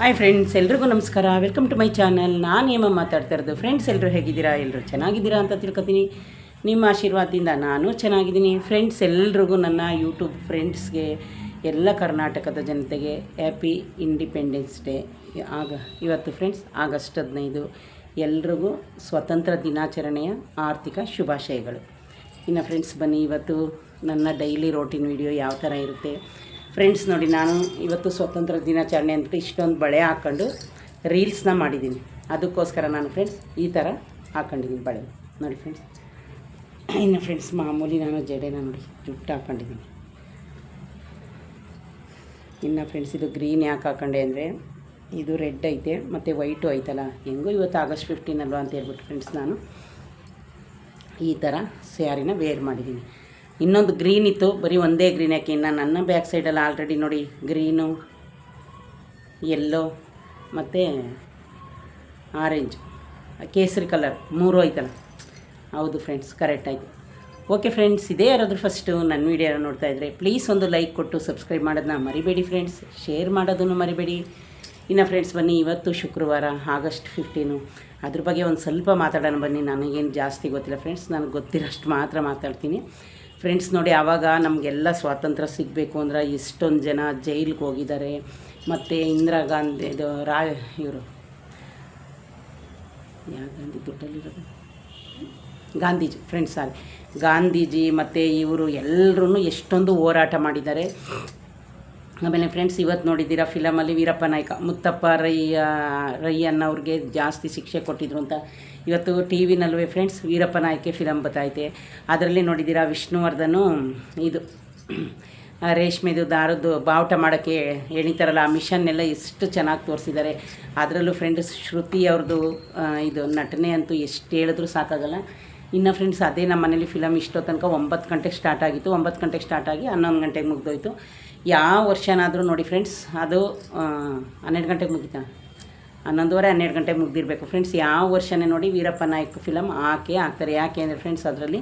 Hi friends ಎಲ್ರಿಗೂ ನಮಸ್ಕಾರ. Welcome to my channel ನಾನು ಏಮ ಮಾತಾಡ್ತಾ ಇರೋದು. ಫ್ರೆಂಡ್ಸ್ ಎಲ್ಲರೂ ಹೇಗಿದ್ದೀರಾ? ಎಲ್ಲರೂ ಚೆನ್ನಾಗಿದ್ದೀರಾ ಅಂತ ತಿಳ್ಕೊತೀನಿ. ನಿಮ್ಮ ಆಶೀರ್ವಾದದಿಂದ ನಾನು ಚೆನ್ನಾಗಿದ್ದೀನಿ. ಫ್ರೆಂಡ್ಸ್ ಎಲ್ರಿಗೂ ನನ್ನ ಯೂಟ್ಯೂಬ್ ಫ್ರೆಂಡ್ಸ್ಗೆ ಎಲ್ಲ ಕರ್ನಾಟಕದ ಜನತೆಗೆ ಹ್ಯಾಪಿ ಇಂಡಿಪೆಂಡೆನ್ಸ್ ಡೇ ಆಗ, ಇವತ್ತು ಫ್ರೆಂಡ್ಸ್ ಆಗಸ್ಟ್ ಹದಿನೈದು. ಎಲ್ರಿಗೂ ಸ್ವತಂತ್ರ ದಿನಾಚರಣೆಯ ಆರ್ಥಿಕ ಶುಭಾಶಯಗಳು. ಇನ್ನು ಫ್ರೆಂಡ್ಸ್ ಬನ್ನಿ. ಇವತ್ತು ನನ್ನ ಡೈಲಿ ರೋಟೀನ್ ವಿಡಿಯೋ ಯಾವ ಥರ ಇರುತ್ತೆ? ಫ್ರೆಂಡ್ಸ್ ನೋಡಿ, ನಾನು ಇವತ್ತು ಸ್ವತಂತ್ರ ದಿನಾಚರಣೆ ಅಂತ ಇಷ್ಟೊಂದು ಬಳೆ ಹಾಕ್ಕೊಂಡು ರೀಲ್ಸ್ನ ಮಾಡಿದ್ದೀನಿ ಅದಕ್ಕೋಸ್ಕರ ನಾನು ಫ್ರೆಂಡ್ಸ್ ಈ ಥರ ಹಾಕ್ಕೊಂಡಿದ್ದೀನಿ ಬಳೆ. ನೋಡಿ ಫ್ರೆಂಡ್ಸ್ ಇನ್ನು ಫ್ರೆಂಡ್ಸ್ ಮಾಮೂಲಿ ನಾನು ಜಡೆನ ನೋಡಿ ಜುಟ್ಟು ಹಾಕ್ಕೊಂಡಿದ್ದೀನಿ ಇನ್ನು ಫ್ರೆಂಡ್ಸ್ ಇದು ಗ್ರೀನ್ ಯಾಕೆ ಹಾಕೊಂಡೆ ಅಂದರೆ, ಇದು ರೆಡ್ ಐತೆ, ಮತ್ತು ವೈಟು ಐತಲ್ಲ, ಹೆಂಗೋ ಇವತ್ತು ಆಗಸ್ಟ್ ಫಿಫ್ಟೀನ್ ಅಲ್ವಾ ಅಂತ ಹೇಳ್ಬಿಟ್ಟು ಫ್ರೆಂಡ್ಸ್ ನಾನು ಈ ಥರ ಸ್ಯಾರಿನ ವೇರ್ ಮಾಡಿದ್ದೀನಿ ಇನ್ನೊಂದು ಗ್ರೀನ್ ಇತ್ತು, ಬರೀ ಒಂದೇ ಗ್ರೀನ್ ಯಾಕೆ? ಇನ್ನು ನನ್ನ ಬ್ಯಾಕ್ ಸೈಡಲ್ಲಿ ಆಲ್ರೆಡಿ ನೋಡಿ ಗ್ರೀನು ಯೆಲ್ಲೋ ಮತ್ತು ಆರೆಂಜ್ ಕೇಸರಿ ಕಲರ್ ಮೂರು ಐತಲ್ಲ? ಹೌದು ಫ್ರೆಂಡ್ಸ್ ಕರೆಕ್ಟ್ ಆಯಿತು. ಓಕೆ ಫ್ರೆಂಡ್ಸ್ ಇದೇ ಯಾರಾದರೂ ಫಸ್ಟು ನನ್ನ ವೀಡಿಯೋ ನೋಡ್ತಾ ಇದ್ದರೆ ಪ್ಲೀಸ್ ಒಂದು ಲೈಕ್ ಕೊಟ್ಟು ಸಬ್ಸ್ಕ್ರೈಬ್ ಮಾಡೋದನ್ನ ಮರಿಬೇಡಿ ಫ್ರೆಂಡ್ಸ್ ಶೇರ್ ಮಾಡೋದನ್ನು ಮರಿಬೇಡಿ. ಇನ್ನು ಫ್ರೆಂಡ್ಸ್ ಬನ್ನಿ, ಇವತ್ತು ಶುಕ್ರವಾರ, ಆಗಸ್ಟ್ ಫಿಫ್ಟೀನು ಅದ್ರ ಬಗ್ಗೆ ಒಂದು ಸ್ವಲ್ಪ ಮಾತಾಡೋಣ ಬನ್ನಿ, ನನಗೇನು ಜಾಸ್ತಿ ಗೊತ್ತಿಲ್ಲ ಫ್ರೆಂಡ್ಸ್ ನನಗೆ ಗೊತ್ತಿರೋಷ್ಟು ಮಾತ್ರ ಮಾತಾಡ್ತೀನಿ. ಫ್ರೆಂಡ್ಸ್ ನೋಡಿ, ಆವಾಗ ನಮಗೆಲ್ಲ ಸ್ವಾತಂತ್ರ್ಯ ಸಿಗಬೇಕು ಅಂದ್ರೆ ಇಷ್ಟೊಂದು ಜನ ಜೈಲಿಗೆ ಹೋಗಿದ್ದಾರೆ. ಮತ್ತು ಇಂದಿರಾ ಗಾಂಧಿ, ಇದು ರಾ, ಇವರು. ಯಾವ ಗಾಂಧಿ ದುಡ್ಡಲ್ಲಿರೋದು ಗಾಂಧೀಜಿ ಫ್ರೆಂಡ್ಸ್ ಸಾರಿ. ಗಾಂಧೀಜಿ ಮತ್ತು ಇವರು ಎಲ್ಲರೂ ಎಷ್ಟೊಂದು ಹೋರಾಟ ಮಾಡಿದ್ದಾರೆ. ಆಮೇಲೆ ಫ್ರೆಂಡ್ಸ್ ಇವತ್ತು ನೋಡಿದ್ದೀರಾ ಫಿಲಮಲ್ಲಿ ವೀರಪ್ಪ ನಾಯ್ಕ. ಮುತ್ತಪ್ಪ ರೈ ರೈ ಅನ್ನೋರಿಗೆ ಜಾಸ್ತಿ ಶಿಕ್ಷೆ ಕೊಟ್ಟಿದ್ರು ಅಂತ. ಇವತ್ತು ಟಿ ವಿನಲ್ವೇ ಫ್ರೆಂಡ್ಸ್, ವೀರಪ್ಪ ನಾಯ್ಕೆ ಫಿಲಮ್ ಬತ್ತೈತೆ ಅದರಲ್ಲಿ ನೋಡಿದ್ದೀರಾ ವಿಷ್ಣುವರ್ಧನು, ಇದು ರೇಷ್ಮೆದು ದಾರದ್ದು ಬಾವುಟ ಮಾಡೋಕ್ಕೆ ಎಣಿತಾರಲ್ಲ ಆ ಮಿಷನ್ನೆಲ್ಲ ಎಷ್ಟು ಚೆನ್ನಾಗಿ ತೋರಿಸಿದ್ದಾರೆ. ಅದರಲ್ಲೂ ಫ್ರೆಂಡ್ಸ್ ಶ್ರುತಿ ಅವ್ರದ್ದು ಇದು ನಟನೆ ಅಂತೂ ಎಷ್ಟು ಹೇಳಿದ್ರೂ ಸಾಕಾಗಲ್ಲ. ಇನ್ನು ಫ್ರೆಂಡ್ಸ್ ಅದೇ ನಮ್ಮ ಮನೇಲಿ ಫಿಲಮ್ ಇಷ್ಟೋ ತನಕ ಒಂಬತ್ತು ಗಂಟೆಗೆ ಸ್ಟಾರ್ಟ್ ಆಗಿತ್ತು. ಒಂಬತ್ತು ಗಂಟೆಗೆ ಸ್ಟಾರ್ಟ್ ಆಗಿ ಹನ್ನೊಂದು ಗಂಟೆಗೆ ಮುಗ್ದೋಯ್ತು. ಯಾವ ವರ್ಷನಾದರೂ ನೋಡಿ ಫ್ರೆಂಡ್ಸ್ ಅದು ಹನ್ನೆರಡು ಗಂಟೆಗೆ ಮುಗಿತಾ? ಹನ್ನೊಂದುವರೆ, ಹನ್ನೆರಡು ಗಂಟೆ ಮುಗ್ದಿರಬೇಕು. ಫ್ರೆಂಡ್ಸ್ ಯಾವ ವರ್ಷನೇ ನೋಡಿ ವೀರಪ್ಪ ನಾಯ್ಕ ಫಿಲಮ್ ಹಾಕೇ ಹಾಕ್ತಾರೆ ಯಾಕೆ ಅಂದರೆ ಫ್ರೆಂಡ್ಸ್ ಅದರಲ್ಲಿ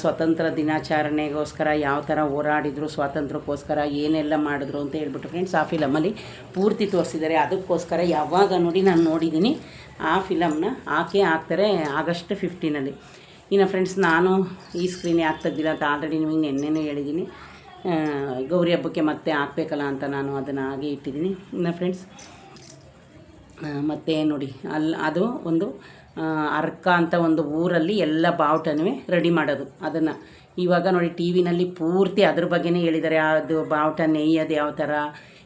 ಸ್ವತಂತ್ರ ದಿನಾಚರಣೆಗೋಸ್ಕರ ಯಾವ ಥರ ಹೋರಾಡಿದ್ರು, ಸ್ವಾತಂತ್ರ್ಯಕ್ಕೋಸ್ಕರ ಏನೆಲ್ಲ ಮಾಡಿದ್ರು ಅಂತ ಹೇಳ್ಬಿಟ್ಟು ಫ್ರೆಂಡ್ಸ್ ಆ ಫಿಲಮಲ್ಲಿ ಪೂರ್ತಿ ತೋರಿಸಿದ್ದಾರೆ. ಅದಕ್ಕೋಸ್ಕರ ಯಾವಾಗ ನೋಡಿ ನಾನು ನೋಡಿದ್ದೀನಿ ಆ ಫಿಲಮ್ನ ಹಾಕೇ ಹಾಕ್ತಾರೆ ಆಗಸ್ಟ್ ಫಿಫ್ಟೀನಲ್ಲಿ ಇನ್ನು ಫ್ರೆಂಡ್ಸ್ ನಾನು ಈ ಸ್ಕ್ರೀನ್ ಯಾಕೆ ಅಂತ ಆಲ್ರೆಡಿ ನಿಮಗೆ ನೆನ್ನೆನೇ ಹೇಳಿದ್ದೀನಿ ಗೌರಿ ಹಬ್ಬಕ್ಕೆ ಮತ್ತೆ ಹಾಕ್ಬೇಕಲ್ಲ ಅಂತ ನಾನು ಅದನ್ನು ಹಾಗೆ ಇಟ್ಟಿದ್ದೀನಿ. ಇನ್ನು ಫ್ರೆಂಡ್ಸ್ ಮತ್ತು ನೋಡಿ ಅಲ್ಲಿ ಅದು ಒಂದು ಅರ್ಕ ಅಂತ ಒಂದು ಊರಲ್ಲಿ ಎಲ್ಲ ಬಾವುಟನೂ ರೆಡಿ ಮಾಡೋದು. ಅದನ್ನು ಇವಾಗ ನೋಡಿ, ಟಿ ವಿನಲ್ಲಿ ಪೂರ್ತಿ ಅದ್ರ ಬಗ್ಗೆನೇ ಹೇಳಿದ್ದಾರೆ ಅದು ಬಾವುಟ ನೇಯ್ಯೋದು ಯಾವ ಥರ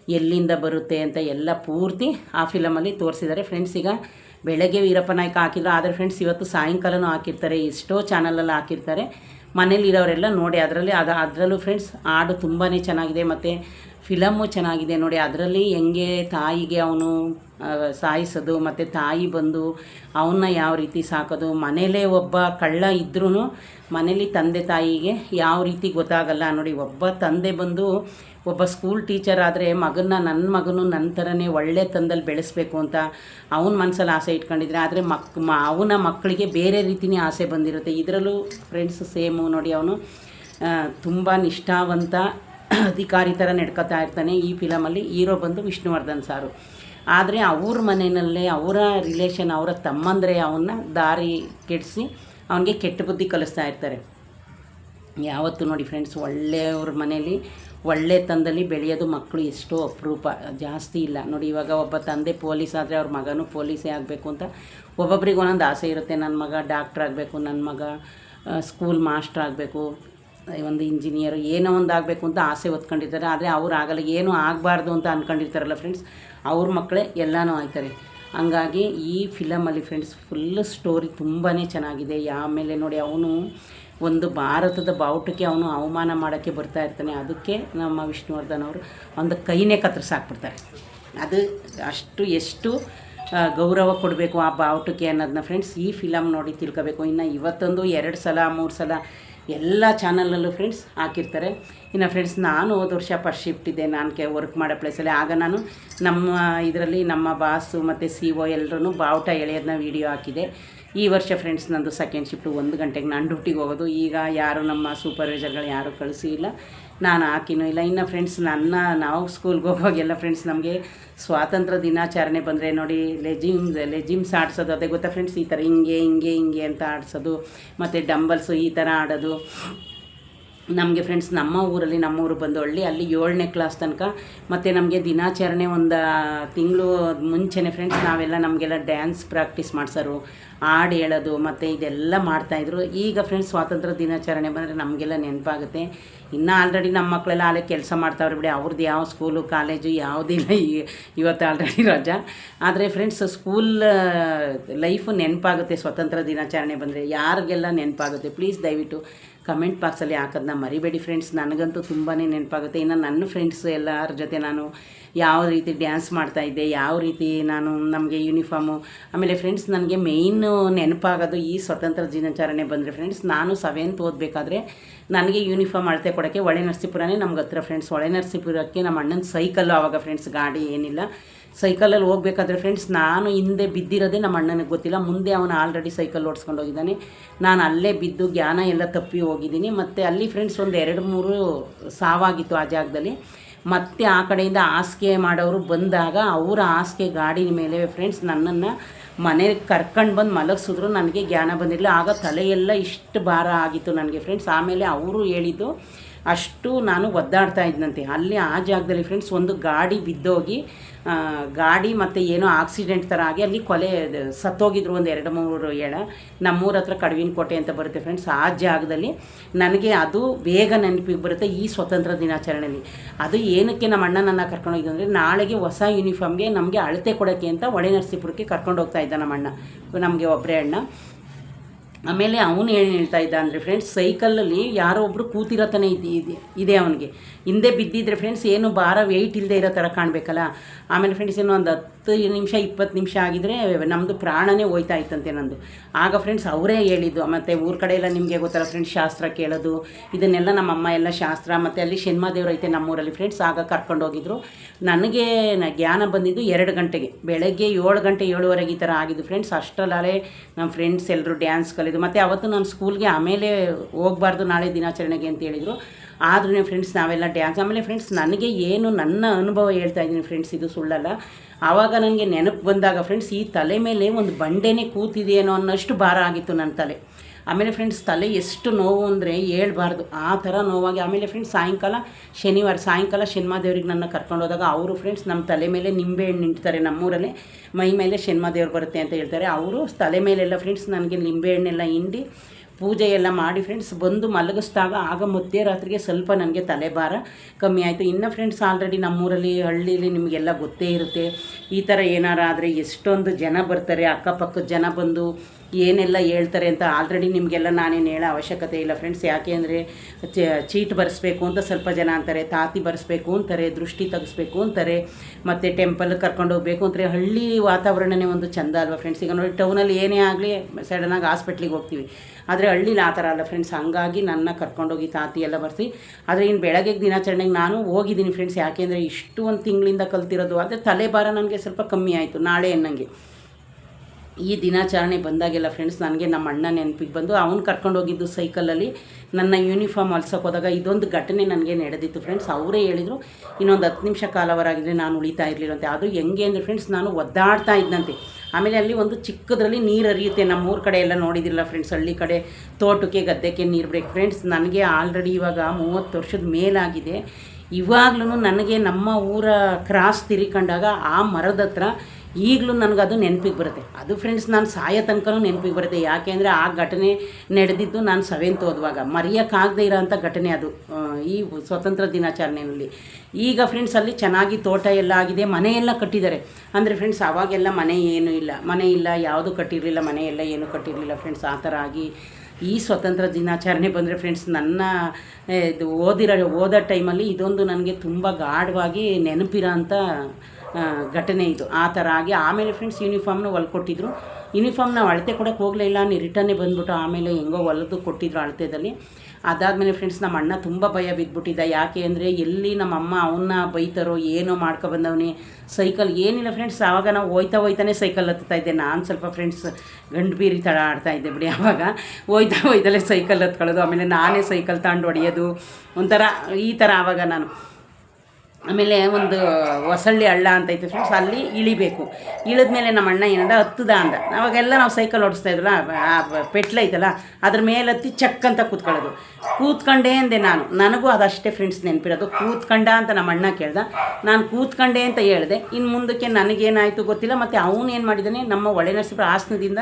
ಎಲ್ಲಿಂದ ಬರುತ್ತೆ ಅಂತ ಎಲ್ಲ ಪೂರ್ತಿ ಆ ಫಿಲಮಲ್ಲಿ ತೋರಿಸಿದ್ದಾರೆ. ಫ್ರೆಂಡ್ಸ್ ಈಗ ಬೆಳಗ್ಗೆ ವೀರಪ್ಪ ನಾಯ್ಕ ಹಾಕಿದ್ರು, ಆದರೆ ಫ್ರೆಂಡ್ಸ್ ಇವತ್ತು ಸಾಯಂಕಾಲನೂ ಹಾಕಿರ್ತಾರೆ, ಎಷ್ಟೋ ಚಾನಲಲ್ಲಿ ಹಾಕಿರ್ತಾರೆ. ಮನೇಲಿರೋರೆಲ್ಲ ನೋಡಿ, ಅದರಲ್ಲಿ, ಅದು, ಅದರಲ್ಲೂ ಫ್ರೆಂಡ್ಸ್ ಹಾಡು ತುಂಬಾ ಚೆನ್ನಾಗಿದೆ. ಮತ್ತು ಫಿಲಮ್ಮು ಚೆನ್ನಾಗಿದೆ ನೋಡಿ, ಅದರಲ್ಲಿ ಹೆಂಗೆ ತಾಯಿಗೆ ಅವನು ಸಾಯಿಸೋದು, ಮತ್ತು ತಾಯಿ ಬಂದು ಅವನ್ನ ಯಾವ ರೀತಿ ಸಾಕೋದು, ಮನೇಲೇ ಒಬ್ಬ ಕಳ್ಳ ಇದ್ರೂ ಮನೇಲಿ ತಂದೆ ತಾಯಿಗೆ ಯಾವ ರೀತಿ ಗೊತ್ತಾಗಲ್ಲ ನೋಡಿ, ಒಬ್ಬ ತಂದೆ ಬಂದು ಒಬ್ಬ ಸ್ಕೂಲ್ ಟೀಚರ್ ಆದರೆ ಮಗನ್ನ ನನ್ನ ಮಗನು ನನ್ನ ಥರನೇ ಒಳ್ಳೆ ತಂದಲ್ಲಿ ಬೆಳೆಸಬೇಕು ಅಂತ ಅವನ ಮನಸ್ಸಲ್ಲಿ ಆಸೆ ಇಟ್ಕೊಂಡಿದ್ರೆ, ಆದರೆ ಮಕ್ ಅವನ ಮಕ್ಕಳಿಗೆ ಬೇರೆ ರೀತಿನೇ ಆಸೆ ಬಂದಿರುತ್ತೆ. ಇದರಲ್ಲೂ ಫ್ರೆಂಡ್ಸ್ ಸೇಮು ನೋಡಿ, ಅವನು ತುಂಬ ನಿಷ್ಠಾವಂತ ಅಧಿಕಾರಿ ಥರ ನಡ್ಕೊತಾ ಇರ್ತಾನೆ ಈ ಫಿಲಮಲ್ಲಿ ಹೀರೋ ಬಂದು ವಿಷ್ಣುವರ್ಧನ್ ಸಾರು. ಆದರೆ ಅವ್ರ ಮನೆಯಲ್ಲೇ ಅವರ ರಿಲೇಷನ್ ಅವರ ತಮ್ಮಂದರೆ ಅವನ್ನ ದಾರಿ ಕೆಡಿಸಿ ಅವನಿಗೆ ಕೆಟ್ಟ ಬುದ್ಧಿ ಕಲಿಸ್ತಾ ಇರ್ತಾರೆ. ಯಾವತ್ತು ನೋಡಿ ಫ್ರೆಂಡ್ಸ್ ಒಳ್ಳೆಯವ್ರ ಮನೇಲಿ ಒಳ್ಳೆ ತಂದಲ್ಲಿ ಬೆಳೆಯೋದು ಮಕ್ಕಳು ಎಷ್ಟೋ ಅಪರೂಪ, ಜಾಸ್ತಿ ಇಲ್ಲ. ನೋಡಿ ಇವಾಗ ಒಬ್ಬ ತಂದೆ ಪೊಲೀಸ್ ಆದರೆ ಅವ್ರ ಮಗನೂ ಪೊಲೀಸೇ ಆಗಬೇಕು ಅಂತ ಒಬ್ಬೊಬ್ರಿಗೆ ಒಂದೊಂದು ಆಸೆ ಇರುತ್ತೆ. ನನ್ನ ಮಗ ಡಾಕ್ಟ್ರ್ ಆಗಬೇಕು ನನ್ನ ಮಗ ಸ್ಕೂಲ್ ಮಾಸ್ಟ್ರ್ ಆಗಬೇಕು. ಒಂದು ಇಂಜಿನಿಯರು ಏನೋ ಒಂದು ಆಗಬೇಕು ಅಂತ ಆಸೆ ಹೊತ್ಕೊಂಡಿರ್ತಾರೆ. ಆದರೆ ಅವ್ರು ಆಗಲ್ಲ ಏನೂ ಆಗಬಾರ್ದು ಅಂತ ಅಂದ್ಕೊಂಡಿರ್ತಾರಲ್ಲ ಫ್ರೆಂಡ್ಸ್ ಅವ್ರ ಮಕ್ಕಳೇ ಎಲ್ಲನೂ ಆಯ್ತಾರೆ. ಹಂಗಾಗಿ ಈ ಫಿಲಮಲ್ಲಿ ಫ್ರೆಂಡ್ಸ್ ಫುಲ್ ಸ್ಟೋರಿ ತುಂಬಾ ಚೆನ್ನಾಗಿದೆ. ಆಮೇಲೆ ನೋಡಿ ಅವನು ಒಂದು ಭಾರತದ ಬಾವುಟಕ್ಕೆ ಅವನು ಅವಮಾನ ಮಾಡೋಕ್ಕೆ ಬರ್ತಾ ಇರ್ತಾನೆ. ಅದಕ್ಕೆ ನಮ್ಮ ವಿಷ್ಣುವರ್ಧನ್ ಅವರು ಒಂದು ಕೈನೇ ಕತ್ತರಿಸಾಕ್ಬಿಡ್ತಾರೆ ಅದು ಅಷ್ಟು ಎಷ್ಟು ಗೌರವ ಕೊಡಬೇಕು ಆ ಬಾವುಟಕ್ಕೆ ಅನ್ನೋದನ್ನ ಫ್ರೆಂಡ್ಸ್ ಈ ಫಿಲಮ್ ನೋಡಿ ತಿಳ್ಕೋಬೇಕು. ಇನ್ನು ಇವತ್ತೊಂದು ಎರಡು ಸಲ, ಮೂರು ಸಲ ಎಲ್ಲ ಚಾನಲಲ್ಲೂ ಫ್ರೆಂಡ್ಸ್ ಹಾಕಿರ್ತಾರೆ. ಇನ್ನು ಫ್ರೆಂಡ್ಸ್ ನಾನು ಹೋದ ವರ್ಷ ಫಸ್ಟ್ ಶಿಫ್ಟ್ ಇದ್ದೆ ನಾನು ಕೆ ವರ್ಕ್ ಮಾಡೋ ಪ್ಲೇಸಲ್ಲಿ ಆಗ ನಾನು ನಮ್ಮ ಇದರಲ್ಲಿ ನಮ್ಮ ಬಾಸು ಮತ್ತು ಸಿ ಒ ಎಲ್ಲರೂ ಬಾವುಟ ಎಳೆಯೋದನ್ನ ವೀಡಿಯೋ ಹಾಕಿದೆ. ಈ ವರ್ಷ ಫ್ರೆಂಡ್ಸ್ ನಂದು ಸೆಕೆಂಡ್ ಶಿಫ್ಟು ಒಂದು ಗಂಟೆಗೆ ನಾನು ಡ್ಯೂಟಿಗೆ ಹೋಗೋದು. ಈಗ ಯಾರು ನಮ್ಮ ಸೂಪರ್ವೈಸರ್ಗಳು ಯಾರೂ ಕಳಿಸಿ ಇಲ್ಲ. ನಾನು ಹಾಕಿನೂ ಇಲ್ಲ. ಇನ್ನು ಫ್ರೆಂಡ್ಸ್ ನನ್ನ ನಾವು ಸ್ಕೂಲ್ಗೆ ಹೋಗುವಾಗೆಲ್ಲ ಫ್ರೆಂಡ್ಸ್ ನಮಗೆ ಸ್ವಾತಂತ್ರ್ಯ ದಿನಾಚರಣೆ ಬಂದರೆ ನೋಡಿ ಲೆಜಿಮ್ಸ್ ಲೆಜಿಮ್ಸ್ ಆಡಿಸೋದು ಅದೇ ಗೊತ್ತಾ ಫ್ರೆಂಡ್ಸ್ ಈ ಥರ ಹಿಂಗೆ ಹಿಂಗೆ ಹಿಂಗೆ ಅಂತ ಆಡಿಸೋದು, ಮತ್ತು ಡಂಬಲ್ಸು ಈ ಥರ ಆಡೋದು. ನಮಗೆ ಫ್ರೆಂಡ್ಸ್ ನಮ್ಮ ಊರಲ್ಲಿ, ನಮ್ಮ ಊರು ಬಂದೊಳ್ಳಿ ಅಲ್ಲಿ ಏಳನೇ ಕ್ಲಾಸ್ ತನಕ ಮತ್ತು ನಮಗೆ ದಿನಾಚರಣೆ ಒಂದು ತಿಂಗಳು ಮುಂಚೆನೇ ಫ್ರೆಂಡ್ಸ್ ನಾವೆಲ್ಲ ನಮಗೆಲ್ಲ ಡ್ಯಾನ್ಸ್ ಪ್ರಾಕ್ಟೀಸ್ ಮಾಡಿಸೋರು, ಹಾಡು ಹೇಳೋದು ಮತ್ತು ಇದೆಲ್ಲ ಮಾಡ್ತಾಯಿದ್ರು ಈಗ ಫ್ರೆಂಡ್ಸ್ ಸ್ವಾತಂತ್ರ್ಯ ದಿನಾಚರಣೆ ಬಂದರೆ ನಮಗೆಲ್ಲ ನೆನಪಾಗುತ್ತೆ. ಇನ್ನು ಆಲ್ರೆಡಿ ನಮ್ಮ ಮಕ್ಕಳೆಲ್ಲ ಅಲ್ಲೇ ಕೆಲಸ ಮಾಡ್ತಾವ್ರೆ ಬಿಡಿ ಅವ್ರದ್ದು ಯಾವ ಸ್ಕೂಲು ಕಾಲೇಜು ಯಾವುದಿಲ್ಲ ಇವತ್ತು ಆಲ್ರೆಡಿ ರಜಾ. ಆದರೆ ಫ್ರೆಂಡ್ಸ್ ಸ್ಕೂಲ್ ಲೈಫು ನೆನಪಾಗುತ್ತೆ ಸ್ವಾತಂತ್ರ್ಯ ದಿನಾಚರಣೆ ಬಂದರೆ, ಯಾರಿಗೆಲ್ಲ ನೆನಪಾಗುತ್ತೆ? ಪ್ಲೀಸ್ ದಯವಿಟ್ಟು ಕಮೆಂಟ್ ಬಾಕ್ಸಲ್ಲಿ ಹಾಕೋದನ್ನ ಮರಿಬೇಡಿ ಫ್ರೆಂಡ್ಸ್ ನನಗಂತೂ ತುಂಬಾ ನೆನಪಾಗುತ್ತೆ. ಇನ್ನು ನನ್ನ ಫ್ರೆಂಡ್ಸ್ ಎಲ್ಲರ ಜೊತೆ ನಾನು ಯಾವ ರೀತಿ ಡ್ಯಾನ್ಸ್ ಮಾಡ್ತಾಯಿದ್ದೆ ಯಾವ ರೀತಿ ನಾನು ನಮಗೆ ಯೂನಿಫಾರ್ಮು ಆಮೇಲೆ ಫ್ರೆಂಡ್ಸ್ ನನಗೆ ಮೇಯ್ನ್ ನೆನಪಾಗೋದು ಈ ಸ್ವತಂತ್ರ ದಿನಾಚರಣೆ ಬಂದರೆ ಫ್ರೆಂಡ್ಸ್ ನಾನು ಸೆವೆಂತ್ ಓದಬೇಕಾದ್ರೆ ನನಗೆ ಯೂನಿಫಾರ್ಮ್ ಅಳತೆ ಕೊಡೋಕ್ಕೆ ಒಳೆ ನರಸೀಪುರನೇ ನಮ್ಗೆ ಹತ್ರ ಫ್ರೆಂಡ್ಸ್ ಒಳೆ ನರಸೀಪುರಕ್ಕೆ ನಮ್ಮ ಅಣ್ಣನ ಸೈಕಲ್ಲು ಆವಾಗ ಫ್ರೆಂಡ್ಸ್ ಗಾಡಿ ಏನಿಲ್ಲ. ಸೈಕಲಲ್ಲಿ ಹೋಗ್ಬೇಕಾದ್ರೆ ಫ್ರೆಂಡ್ಸ್ ನಾನು ಹಿಂದೆ ಬಿದ್ದಿರೋದೇ ನಮ್ಮ ಅಣ್ಣನಿಗೆ ಗೊತ್ತಿಲ್ಲ. ಮುಂದೆ ಅವನು ಆಲ್ರೆಡಿ ಸೈಕಲ್ ಓಡಿಸ್ಕೊಂಡು ಹೋಗಿದ್ದಾನೆ. ನಾನು ಅಲ್ಲೇ ಬಿದ್ದು ಜ್ಞಾನ ಎಲ್ಲ ತಪ್ಪಿ ಹೋಗಿದ್ದೀನಿ. ಮತ್ತು ಅಲ್ಲಿ ಫ್ರೆಂಡ್ಸ್ ಒಂದು ಎರಡು ಮೂರು ಸಾವಾಗಿತ್ತು ಆ ಜಾಗದಲ್ಲಿ. ಮತ್ತೆ ಆ ಕಡೆಯಿಂದ ಹಾಸಿಗೆ ಮಾಡೋರು ಬಂದಾಗ ಅವರ ಹಾಸಿಗೆ ಗಾಡಿನ ಮೇಲೆ ಫ್ರೆಂಡ್ಸ್ ನನ್ನನ್ನು ಮನೆಗೆ ಕರ್ಕೊಂಡು ಬಂದು ಮಲಗಿಸಿದ್ರು. ನನಗೆ ಜ್ಞಾನ ಬಂದಿರಲಿಲ್ಲ. ಆಗ ತಲೆಯೆಲ್ಲ ಇಷ್ಟು ಭಾರ ಆಗಿತ್ತು ನನಗೆ ಫ್ರೆಂಡ್ಸ್ ಆಮೇಲೆ ಅವರು ಹೇಳಿದ್ದು, ಅಷ್ಟು ನಾನು ಒದ್ದಾಡ್ತಾ ಇದ್ದಂತೆ ಅಲ್ಲಿ ಆ ಜಾಗದಲ್ಲಿ ಫ್ರೆಂಡ್ಸ್ ಒಂದು ಗಾಡಿ ಬಿದ್ದೋಗಿ ಗಾಡಿ ಮತ್ತು ಏನೋ ಆಕ್ಸಿಡೆಂಟ್ ಥರ ಆಗಿ ಅಲ್ಲಿ ಕೊಲೆ ಸತ್ತೋಗಿದ್ರು ಒಂದು ಎರಡು ಮೂರು ಎಳ ನಮ್ಮೂರ ಹತ್ರ ಕಡವಿನ ಕೋಟೆ ಅಂತ ಬರುತ್ತೆ ಫ್ರೆಂಡ್ಸ್ ಆ ಜಾಗದಲ್ಲಿ ನನಗೆ ಅದು ಬೇಗ ನೆನಪಿಗೆ ಬರುತ್ತೆ ಈ ಸ್ವತಂತ್ರ ದಿನಾಚರಣೆಯಲ್ಲಿ ಅದು ಏನಕ್ಕೆ ನಮ್ಮ ಅಣ್ಣನನ್ನು ಕರ್ಕೊಂಡೋಗಿದ್ದು ಅಂದರೆ ನಾಳೆಗೆ ಹೊಸ ಯೂನಿಫಾರ್ಮ್ಗೆ ನಮಗೆ ಅಳತೆ ಕೊಡೋಕ್ಕೆ ಅಂತ ಒಳೆ ನರಸೀಪುರಕ್ಕೆ ಕರ್ಕೊಂಡು ಹೋಗ್ತಾ ಇದ್ದ ನಮ್ಮ ಅಣ್ಣ. ನಮಗೆ ಒಬ್ಬರೇ ಅಣ್ಣ. ಆಮೇಲೆ ಅವನು ಏನು ಹೇಳ್ತಾ ಇದ್ದ ಅಂದರೆ ಫ್ರೆಂಡ್ಸ್ ಸೈಕಲಲ್ಲಿ ಯಾರೋ ಒಬ್ಬರು ಕೂತಿರೋ ತಾನೇ ಇದೆ ಇದೆ- ಅವನಿಗೆ. ಹಿಂದೆ ಬಿದ್ದಿದ್ರೆ ಫ್ರೆಂಡ್ಸ್ ಏನು ಭಾರ ವೆಯ್ಟ್ ಇಲ್ಲದೆ ಇರೋ ಥರ ಕಾಣಬೇಕಲ್ಲ? ಆಮೇಲೆ ಫ್ರೆಂಡ್ಸ್ ಏನೋ ಒಂದು ನಿಮಿಷ, ಇಪ್ಪತ್ತು ನಿಮಿಷ ಆಗಿದ್ರೆ ನಮ್ಮದು ಪ್ರಾಣನೇ ಹೋಯ್ತಾ ಇತ್ತಂತೆ ನಂದು. ಆಗ ಫ್ರೆಂಡ್ಸ್ ಅವರೇ ಹೇಳಿದ್ದು, ಮತ್ತು ಊರ ಕಡೆ ಎಲ್ಲ ನಿಮಗೆ ಗೊತ್ತಲ್ಲ ಫ್ರೆಂಡ್ಸ್ ಶಾಸ್ತ್ರ ಕೇಳೋದು, ಇದನ್ನೆಲ್ಲ ನಮ್ಮ ಅಮ್ಮ ಎಲ್ಲ ಶಾಸ್ತ್ರ, ಮತ್ತು ಅಲ್ಲಿ ಶನ್ಮಾದೇವ್ರು ಐತೆ ನಮ್ಮೂರಲ್ಲಿ ಫ್ರೆಂಡ್ಸ್ ಆಗ ಕರ್ಕೊಂಡು ಹೋಗಿದ್ರು. ನನಗೆ ಜ್ಞಾನ ಬಂದಿದ್ದು ಎರಡು ಗಂಟೆಗೆ. ಬೆಳಗ್ಗೆ ಏಳು ಗಂಟೆ, ಏಳುವರೆಗೆ ಈ ಥರ ಆಗಿದ್ದು ಫ್ರೆಂಡ್ಸ್ ಅಷ್ಟರಲ್ಲೇ ನಮ್ಮ ಫ್ರೆಂಡ್ಸ್ ಎಲ್ಲರೂ ಡ್ಯಾನ್ಸ್ ಕಲಿದು, ಮತ್ತು ಅವತ್ತು ನಾನು ಸ್ಕೂಲ್ಗೆ ಆಮೇಲೆ ಹೋಗಬಾರ್ದು ನಾಳೆ ದಿನಾಚರಣೆಗೆ ಅಂತ ಹೇಳಿದರು. ಆದ್ರೂ ಫ್ರೆಂಡ್ಸ್ ನಾವೆಲ್ಲ ಡ್ಯಾನ್ಸ್ ಆಮೇಲೆ ಫ್ರೆಂಡ್ಸ್ ನನಗೆ ಏನು ನನ್ನ ಅನುಭವ ಹೇಳ್ತಾ ಇದ್ದೀನಿ ಫ್ರೆಂಡ್ಸ್ ಇದು ಸುಳ್ಳಲ್ಲ. ಆವಾಗ ನನಗೆ ನೆನಪು ಬಂದಾಗ ಫ್ರೆಂಡ್ಸ್ ಈ ತಲೆ ಮೇಲೆ ಒಂದು ಬಂಡೆನೇ ಕೂತಿದೆಯೇನೋ ಅನ್ನೋಷ್ಟು ಭಾರ ಆಗಿತ್ತು ನನ್ನ ತಲೆ. ಆಮೇಲೆ ಫ್ರೆಂಡ್ಸ್ ತಲೆ ಎಷ್ಟು ನೋವು ಅಂದರೆ ಹೇಳ್ಬಾರ್ದು. ಆ ಥರ ನೋವಾಗಿ ಆಮೇಲೆ ಫ್ರೆಂಡ್ಸ್ ಸಾಯಂಕಾಲ, ಶನಿವಾರ ಸಾಯಂಕಾಲ ಶನಿಮಾದೇವ್ರಿಗೆ ನನ್ನ ಕರ್ಕೊಂಡು ಹೋದಾಗ ಅವರು ಫ್ರೆಂಡ್ಸ್ ನಮ್ಮ ತಲೆ ಮೇಲೆ ನಿಂಬೆ ಹಣ್ಣು ನಿಂಟ್ತಾರೆ ನಮ್ಮೂರಲ್ಲೇ. ಮೈ ಮೇಲೆ ಶನ್ಮಾದೇವ್ರು ಬರುತ್ತೆ ಅಂತ ಹೇಳ್ತಾರೆ. ಅವರು ತಲೆ ಮೇಲೆಲ್ಲ ಫ್ರೆಂಡ್ಸ್ ನನಗೆ ನಿಂಬೆ ಹಣ್ಣೆಲ್ಲ ಹಿಂಡಿ ಪೂಜೆ ಎಲ್ಲ ಮಾಡಿ ಫ್ರೆಂಡ್ಸ್ ಬಂದು ಮಲಗಿಸ್ದಾಗ ಆಗ ಮಧ್ಯರಾತ್ರಿಗೆ ಸ್ವಲ್ಪ ನನಗೆ ತಲೆಭಾರ ಕಮ್ಮಿ ಆಯಿತು. ಇನ್ನು ಫ್ರೆಂಡ್ಸ್ ಆಲ್ರೆಡಿ ನಮ್ಮೂರಲ್ಲಿ ಹಳ್ಳಿಯಲ್ಲಿ ನಿಮಗೆಲ್ಲ ಗೊತ್ತೇ ಇರುತ್ತೆ. ಈ ಥರ ಏನಾರ ಆದರೆ ಎಷ್ಟೊಂದು ಜನ ಬರ್ತಾರೆ, ಅಕ್ಕಪಕ್ಕದ ಜನ ಬಂದು ಏನೆಲ್ಲ ಹೇಳ್ತಾರೆ ಅಂತ ಆಲ್ರೆಡಿ ನಿಮಗೆಲ್ಲ ನಾನೇನು ಹೇಳೋ ಅವಶ್ಯಕತೆ ಇಲ್ಲ ಫ್ರೆಂಡ್ಸ್ ಯಾಕೆ ಅಂದರೆ ಚೀಟ್ ಬರೆಸ್ಬೇಕು ಅಂತ ಸ್ವಲ್ಪ ಜನ ಅಂತಾರೆ, ತಾತಿ ಬರೆಸ್ಬೇಕು ಅಂತಾರೆ, ದೃಷ್ಟಿ ತೆಗೆಸ್ಬೇಕು ಅಂತಾರೆ, ಮತ್ತು ಟೆಂಪಲ್ ಕರ್ಕೊಂಡು ಹೋಗಬೇಕು ಅಂತಾರೆ ಹಳ್ಳಿ ವಾತಾವರಣನೇ ಒಂದು ಚಂದ ಅಲ್ವಾ ಫ್ರೆಂಡ್ಸ್ ಈಗ ನೋಡಿ ಟೌನಲ್ಲಿ ಏನೇ ಆಗಲಿ ಸಡನ್ನಾಗಿ ಹಾಸ್ಪಿಟ್ಲಿಗೆ ಹೋಗ್ತೀವಿ. ಆದರೆ ಹಳ್ಳಿಲಿ ಆ ಥರ ಅಲ್ಲ ಫ್ರೆಂಡ್ಸ್ ಹಂಗಾಗಿ ನನ್ನ ಕರ್ಕೊಂಡೋಗಿ ತಾತಿ ಎಲ್ಲ ಬರ್ಸಿ. ಆದರೆ ಇನ್ನು ಬೆಳಗ್ಗೆ ದಿನಾಚರಣೆಗೆ ನಾನು ಹೋಗಿದ್ದೀನಿ ಫ್ರೆಂಡ್ಸ್ ಯಾಕೆಂದರೆ ಇಷ್ಟು ಒಂದು ತಿಂಗಳಿಂದ ಕಲ್ತಿರೋದು. ಆದರೆ ತಲೆಭಾರ ನನಗೆ ಸ್ವಲ್ಪ ಕಮ್ಮಿ ಆಯಿತು, ನಾಳೆ ಅನ್ನಂಗೆ. ಈ ದಿನಾಚರಣೆ ಬಂದಾಗೆಲ್ಲ ಫ್ರೆಂಡ್ಸ್ ನನಗೆ ನಮ್ಮ ಅಣ್ಣ ನೆನಪಿಗೆ ಬಂದು ಅವನು ಕರ್ಕೊಂಡು ಹೋಗಿದ್ದು ಸೈಕಲಲ್ಲಿ ನನ್ನ ಯೂನಿಫಾರ್ಮ್ ಹೊಲ್ಸಕ್ಕೆ ಹೋದಾಗ ಇದೊಂದು ಘಟನೆ ನನಗೆ ನಡೆದಿತ್ತು ಫ್ರೆಂಡ್ಸ್ ಅವರೇ ಹೇಳಿದರು, ಇನ್ನೊಂದು ಹತ್ತು ನಿಮಿಷ ಕಾಲವರಾಗಿದ್ದರೆ ನಾನು ಉಳಿತಾ ಇರಲಿಲ್ಲಂತೆ. ಅದು ಹೆಂಗೆ ಅಂದರೆ ಫ್ರೆಂಡ್ಸ್ ನಾನು ಒದ್ದಾಡ್ತಾ ಇದ್ದಂತೆ ಆಮೇಲೆ ಅಲ್ಲಿ ಒಂದು ಚಿಕ್ಕದ್ರಲ್ಲಿ ನೀರು ಹರಿಯುತ್ತೆ. ನಮ್ಮ ಊರ ಕಡೆ ಎಲ್ಲ ನೋಡಿದಿರಲ್ಲ ಫ್ರೆಂಡ್ಸ್ ಹಳ್ಳಿ ಕಡೆ ತೋಟಕ್ಕೆ, ಗದ್ದೆಗೆ ನೀರು ಬೇಕು ಫ್ರೆಂಡ್ಸ್ ನನಗೆ ಆಲ್ರೆಡಿ ಇವಾಗ ಮೂವತ್ತು ವರ್ಷದ ಮೇಲಾಗಿದೆ. ಇವಾಗ್ಲೂ ನನಗೆ ನಮ್ಮ ಊರ ಕ್ರಾಸ್ ತಿರ್ಕೊಂಡಾಗ ಆ ಮರದ ಹತ್ರ ಈಗಲೂ ನನಗದು ನೆನಪಿಗೆ ಬರುತ್ತೆ. ಅದು ಫ್ರೆಂಡ್ಸ್ ನಾನು ಸಾಯೋ ತನಕನೂ ನೆನಪಿಗೆ ಬರುತ್ತೆ. ಯಾಕೆ ಅಂದರೆ ಆ ಘಟನೆ ನಡೆದಿದ್ದು ನಾನು ಸೆವೆಂತ್ ಓದುವಾಗ. ಮರೆಯೋಕ್ಕಾಗದೇ ಇರೋಂಥ ಘಟನೆ ಅದು ಈ ಸ್ವತಂತ್ರ ದಿನಾಚರಣೆಯಲ್ಲಿ. ಈಗ ಫ್ರೆಂಡ್ಸ್ ಅಲ್ಲಿ ಚೆನ್ನಾಗಿ ತೋಟ ಎಲ್ಲ ಆಗಿದೆ ಮನೆಯೆಲ್ಲ ಕಟ್ಟಿದ್ದಾರೆ. ಅಂದರೆ ಫ್ರೆಂಡ್ಸ್ ಅವಾಗೆಲ್ಲ ಮನೆ ಏನೂ ಇಲ್ಲ. ಮನೆ ಇಲ್ಲ, ಯಾವುದು ಕಟ್ಟಿರಲಿಲ್ಲ ಮನೆಯೆಲ್ಲ ಏನೂ ಕಟ್ಟಿರಲಿಲ್ಲ ಫ್ರೆಂಡ್ಸ್ ಆ ಥರ ಆಗಿ ಈ ಸ್ವತಂತ್ರ ದಿನಾಚರಣೆ ಬಂದರೆ ಫ್ರೆಂಡ್ಸ್ ನನ್ನ ಇದು ಓದಿರೋ, ಓದೋ ಟೈಮಲ್ಲಿ ಇದೊಂದು ನನಗೆ ತುಂಬ ಗಾಢವಾಗಿ ನೆನಪಿರೋ ಅಂಥ ಘಟನೆ ಇದು. ಆ ಥರ ಆಗಿ ಆಮೇಲೆ ಫ್ರೆಂಡ್ಸ್ ಯೂನಿಫಾರ್ಮ್ನ ಹೊಲ್ಕೊಟ್ಟಿದ್ರು ಯೂನಿಫಾರ್ಮ್ ನಾವು ಅಳತೆ ಕೊಡೋಕೆ ಹೋಗಲೇ ಇಲ್ಲ, ನೀ ರಿಟರ್ನೇ ಬಂದ್ಬಿಟ್ಟು ಆಮೇಲೆ ಹೆಂಗೋ ಹೊಲಿದು ಕೊಟ್ಟಿದ್ರು ಅಳತೆದಲ್ಲಿ. ಅದಾದಮೇಲೆ ಫ್ರೆಂಡ್ಸ್ ನಮ್ಮ ಅಣ್ಣ ತುಂಬ ಭಯ ಬಿದ್ದುಬಿಟ್ಟಿದ್ದ ಯಾಕೆ ಅಂದರೆ ಎಲ್ಲಿ ನಮ್ಮಮ್ಮ ಅವನ್ನ ಬೈತಾರೋ ಏನೋ ಮಾಡ್ಕೊಬಂದವನೇ ಸೈಕಲ್ ಏನಿಲ್ಲ ಫ್ರೆಂಡ್ಸ್ ಆವಾಗ ನಾವು ಹೋಯ್ತಾ ಹೋಯ್ತಾನೆ ಸೈಕಲ್ ಹತ್ತುತ್ತಾ ಇದ್ದೆ. ನಾನು ಸ್ವಲ್ಪ ಫ್ರೆಂಡ್ಸ್ ಗಂಡು ಬೀರಿ ಥರ ಆಡ್ತಾ ಇದ್ದೆ ಬಿಡಿ ಆವಾಗ. ಹೋಯ್ತಾ ಹೋಯ್ತಲೇ ಸೈಕಲ್ ಹತ್ಕೊಳ್ಳೋದು. ಆಮೇಲೆ ನಾನೇ ಸೈಕಲ್ ತಗೊಂಡು ಹೊಡೆಯೋದು. ಒಂಥರ ಈ ಥರ ಆವಾಗ ನಾನು. ಆಮೇಲೆ ಒಂದು ಹೊಸಳ್ಳಿ ಹಳ್ಳ ಅಂತ ಐತೆ ಫ್ರೆಂಡ್ಸ್ ಅಲ್ಲಿ ಇಳಿಬೇಕು. ಇಳಿದ ಮೇಲೆ ನಮ್ಮ ಅಣ್ಣ ಏನಂದ ಹತ್ತದ ಅಂದ. ಅವಾಗೆಲ್ಲ ನಾವು ಸೈಕಲ್ ಓಡಿಸ್ತಾ ಇದ್ರಲ್ಲ ಆ ಪೆಟ್ಲ ಐತಲ್ಲ, ಅದ್ರ ಮೇಲೆ ಹತ್ತಿ ಚಕ್ ಅಂತ ಕೂತ್ಕೊಳ್ಳೋದು. ಕೂತ್ಕೊಂಡೆ ಅಂದೆ ನಾನು. ನನಗೂ ಅದಷ್ಟೇ ಫ್ರೆಂಡ್ಸ್ ನೆನಪಿರೋದು. ಕೂತ್ಕೊಂಡ ಅಂತ ನಮ್ಮ ಅಣ್ಣ ಕೇಳ್ದ. ನಾನು ಕೂತ್ಕೊಂಡೆ ಅಂತ ಹೇಳಿದೆ. ಇನ್ನು ಮುಂದಕ್ಕೆ ನನಗೇನಾಯಿತು ಗೊತ್ತಿಲ್ಲ, ಮತ್ತು ಅವನು ಏನು ಮಾಡಿದ್ದಾನೆ ನಮ್ಮ ಒಳೆ ನರಸೀಪುರ ಹಾಸನದಿಂದ